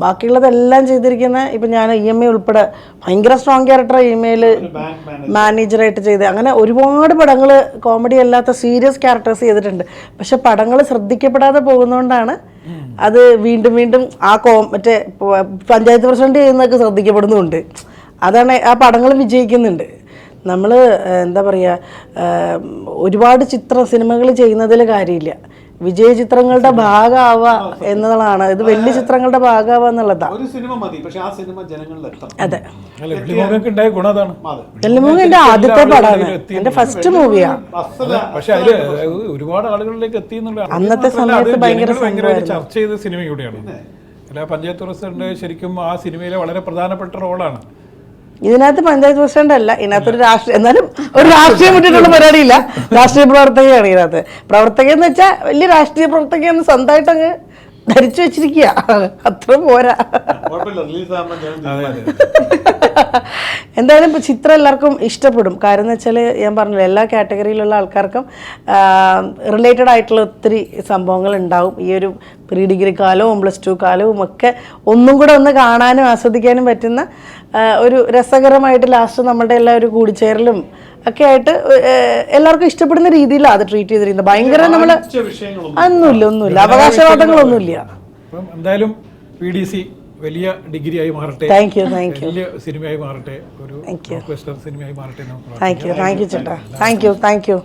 ബാക്കിയുള്ളതെല്ലാം ചെയ്തിരിക്കുന്ന ഇപ്പൊ ഞാൻ ഇ എം എ ഉൾപ്പെടെ ഭയങ്കര സ്ട്രോങ് ക്യാരക്ടർ ഇ എം എയിൽ മാനേജറായിട്ട് ചെയ്ത്. അങ്ങനെ ഒരുപാട് പടങ്ങൾ കോമഡി അല്ലാത്ത സീരിയസ് ക്യാരക്ടേഴ്സ് ചെയ്തിട്ടുണ്ട്. പക്ഷെ പടങ്ങൾ ശ്രദ്ധിക്കപ്പെടാതെ പോകുന്നതുകൊണ്ടാണ് അത് വീണ്ടും വീണ്ടും ആ കോ മറ്റേ പഞ്ചായത്ത് പ്രസിഡന്റ് ചെയ്യുന്നതൊക്കെ ശ്രദ്ധിക്കപ്പെടുന്നുണ്ട്. അതാണ് ആ പടങ്ങൾ വിജയിക്കുന്നുണ്ട്. നമ്മൾ എന്താ പറയുക ഒരുപാട് ചിത്ര സിനിമകൾ ചെയ്യുന്നതിൽ കാര്യമില്ല. വിജയ ചിത്രങ്ങളുടെ ഭാഗമാവുക എന്നതാണ്. ഇത് വലിയ ചിത്രങ്ങളുടെ ഭാഗമാവുക എന്നുള്ളതാണ് ഒരു സിനിമ മതി പക്ഷെ ആ സിനിമ ജനങ്ങളിൽ അതെ. അതെ. ആദ്യത്തെ പടമാണ് എന്റെ ഫസ്റ്റ് മൂവിയാണ് പക്ഷെ അതിൽ ഒരുപാട് ആളുകളിലേക്ക് എത്തി അന്നത്തെ സമയത്ത് ഭയങ്കര ചർച്ച ചെയ്ത സിനിമ കൂടിയാണ്. പഞ്ചായത്ത് പ്രസിഡന്റ് ശരിക്കും ആ സിനിമയിലെ വളരെ പ്രധാനപ്പെട്ട റോളാണ്. ഇതിനകത്ത് പഞ്ചായത്ത് പ്രസിഡന്റ് അല്ല ഇതിനകത്തൊരു രാഷ്ട്രീയ എന്നാലും ഒരു *laughs* രാഷ്ട്രീയം വിട്ടിട്ടുള്ള പരിപാടിയില്ല. രാഷ്ട്രീയ പ്രവർത്തകയാണ് ഇതിനകത്ത്. പ്രവർത്തക എന്ന് വെച്ചാൽ വലിയ രാഷ്ട്രീയ പ്രവർത്തകയെന്ന് സ്വന്തമായിട്ട് അങ്ങ് ധരിച്ചു വെച്ചിരിക്കുക അത്ര പോരാ. എന്തായാലും ഇപ്പോൾ ചിത്രം എല്ലാവർക്കും ഇഷ്ടപ്പെടും. കാര്യം എന്ന് വെച്ചാൽ ഞാൻ പറഞ്ഞില്ല എല്ലാ കാറ്റഗറിയിലുള്ള ആൾക്കാർക്കും റിലേറ്റഡ് ആയിട്ടുള്ള ഒത്തിരി സംഭവങ്ങൾ ഉണ്ടാവും. ഈ ഒരു പ്രീ ഡിഗ്രി കാലവും പ്ലസ് ടു കാലവും ഒക്കെ ഒന്നും കൂടെ ഒന്ന് കാണാനും ആസ്വദിക്കാനും പറ്റുന്ന ഒരു രസകരമായിട്ട് ലാസ്റ്റ് നമ്മുടെ എല്ലാ ഒരു കൂടിച്ചേരലും ഒക്കെ ആയിട്ട് എല്ലാവർക്കും ഇഷ്ടപ്പെടുന്ന രീതിയിലാണ് അത് ട്രീറ്റ് ചെയ്തിരിക്കുന്നത്. ഭയങ്കര നമ്മൾ ഒന്നുമില്ല. ഒന്നുമില്ല അവകാശവാദങ്ങളൊന്നുമില്ല. എന്തായാലും പി ഡി സി വലിയ ഡിഗ്രി ആയി മാറട്ടെ. താങ്ക് യു താങ്ക് യു വലിയ സിനിമയായി മാറട്ടെ. ഒരു ബസ്റ്റർ സിനിമയായി മാറട്ടെ താങ്ക് യു താങ്ക് യു ചേട്ടാ. Thank you thank you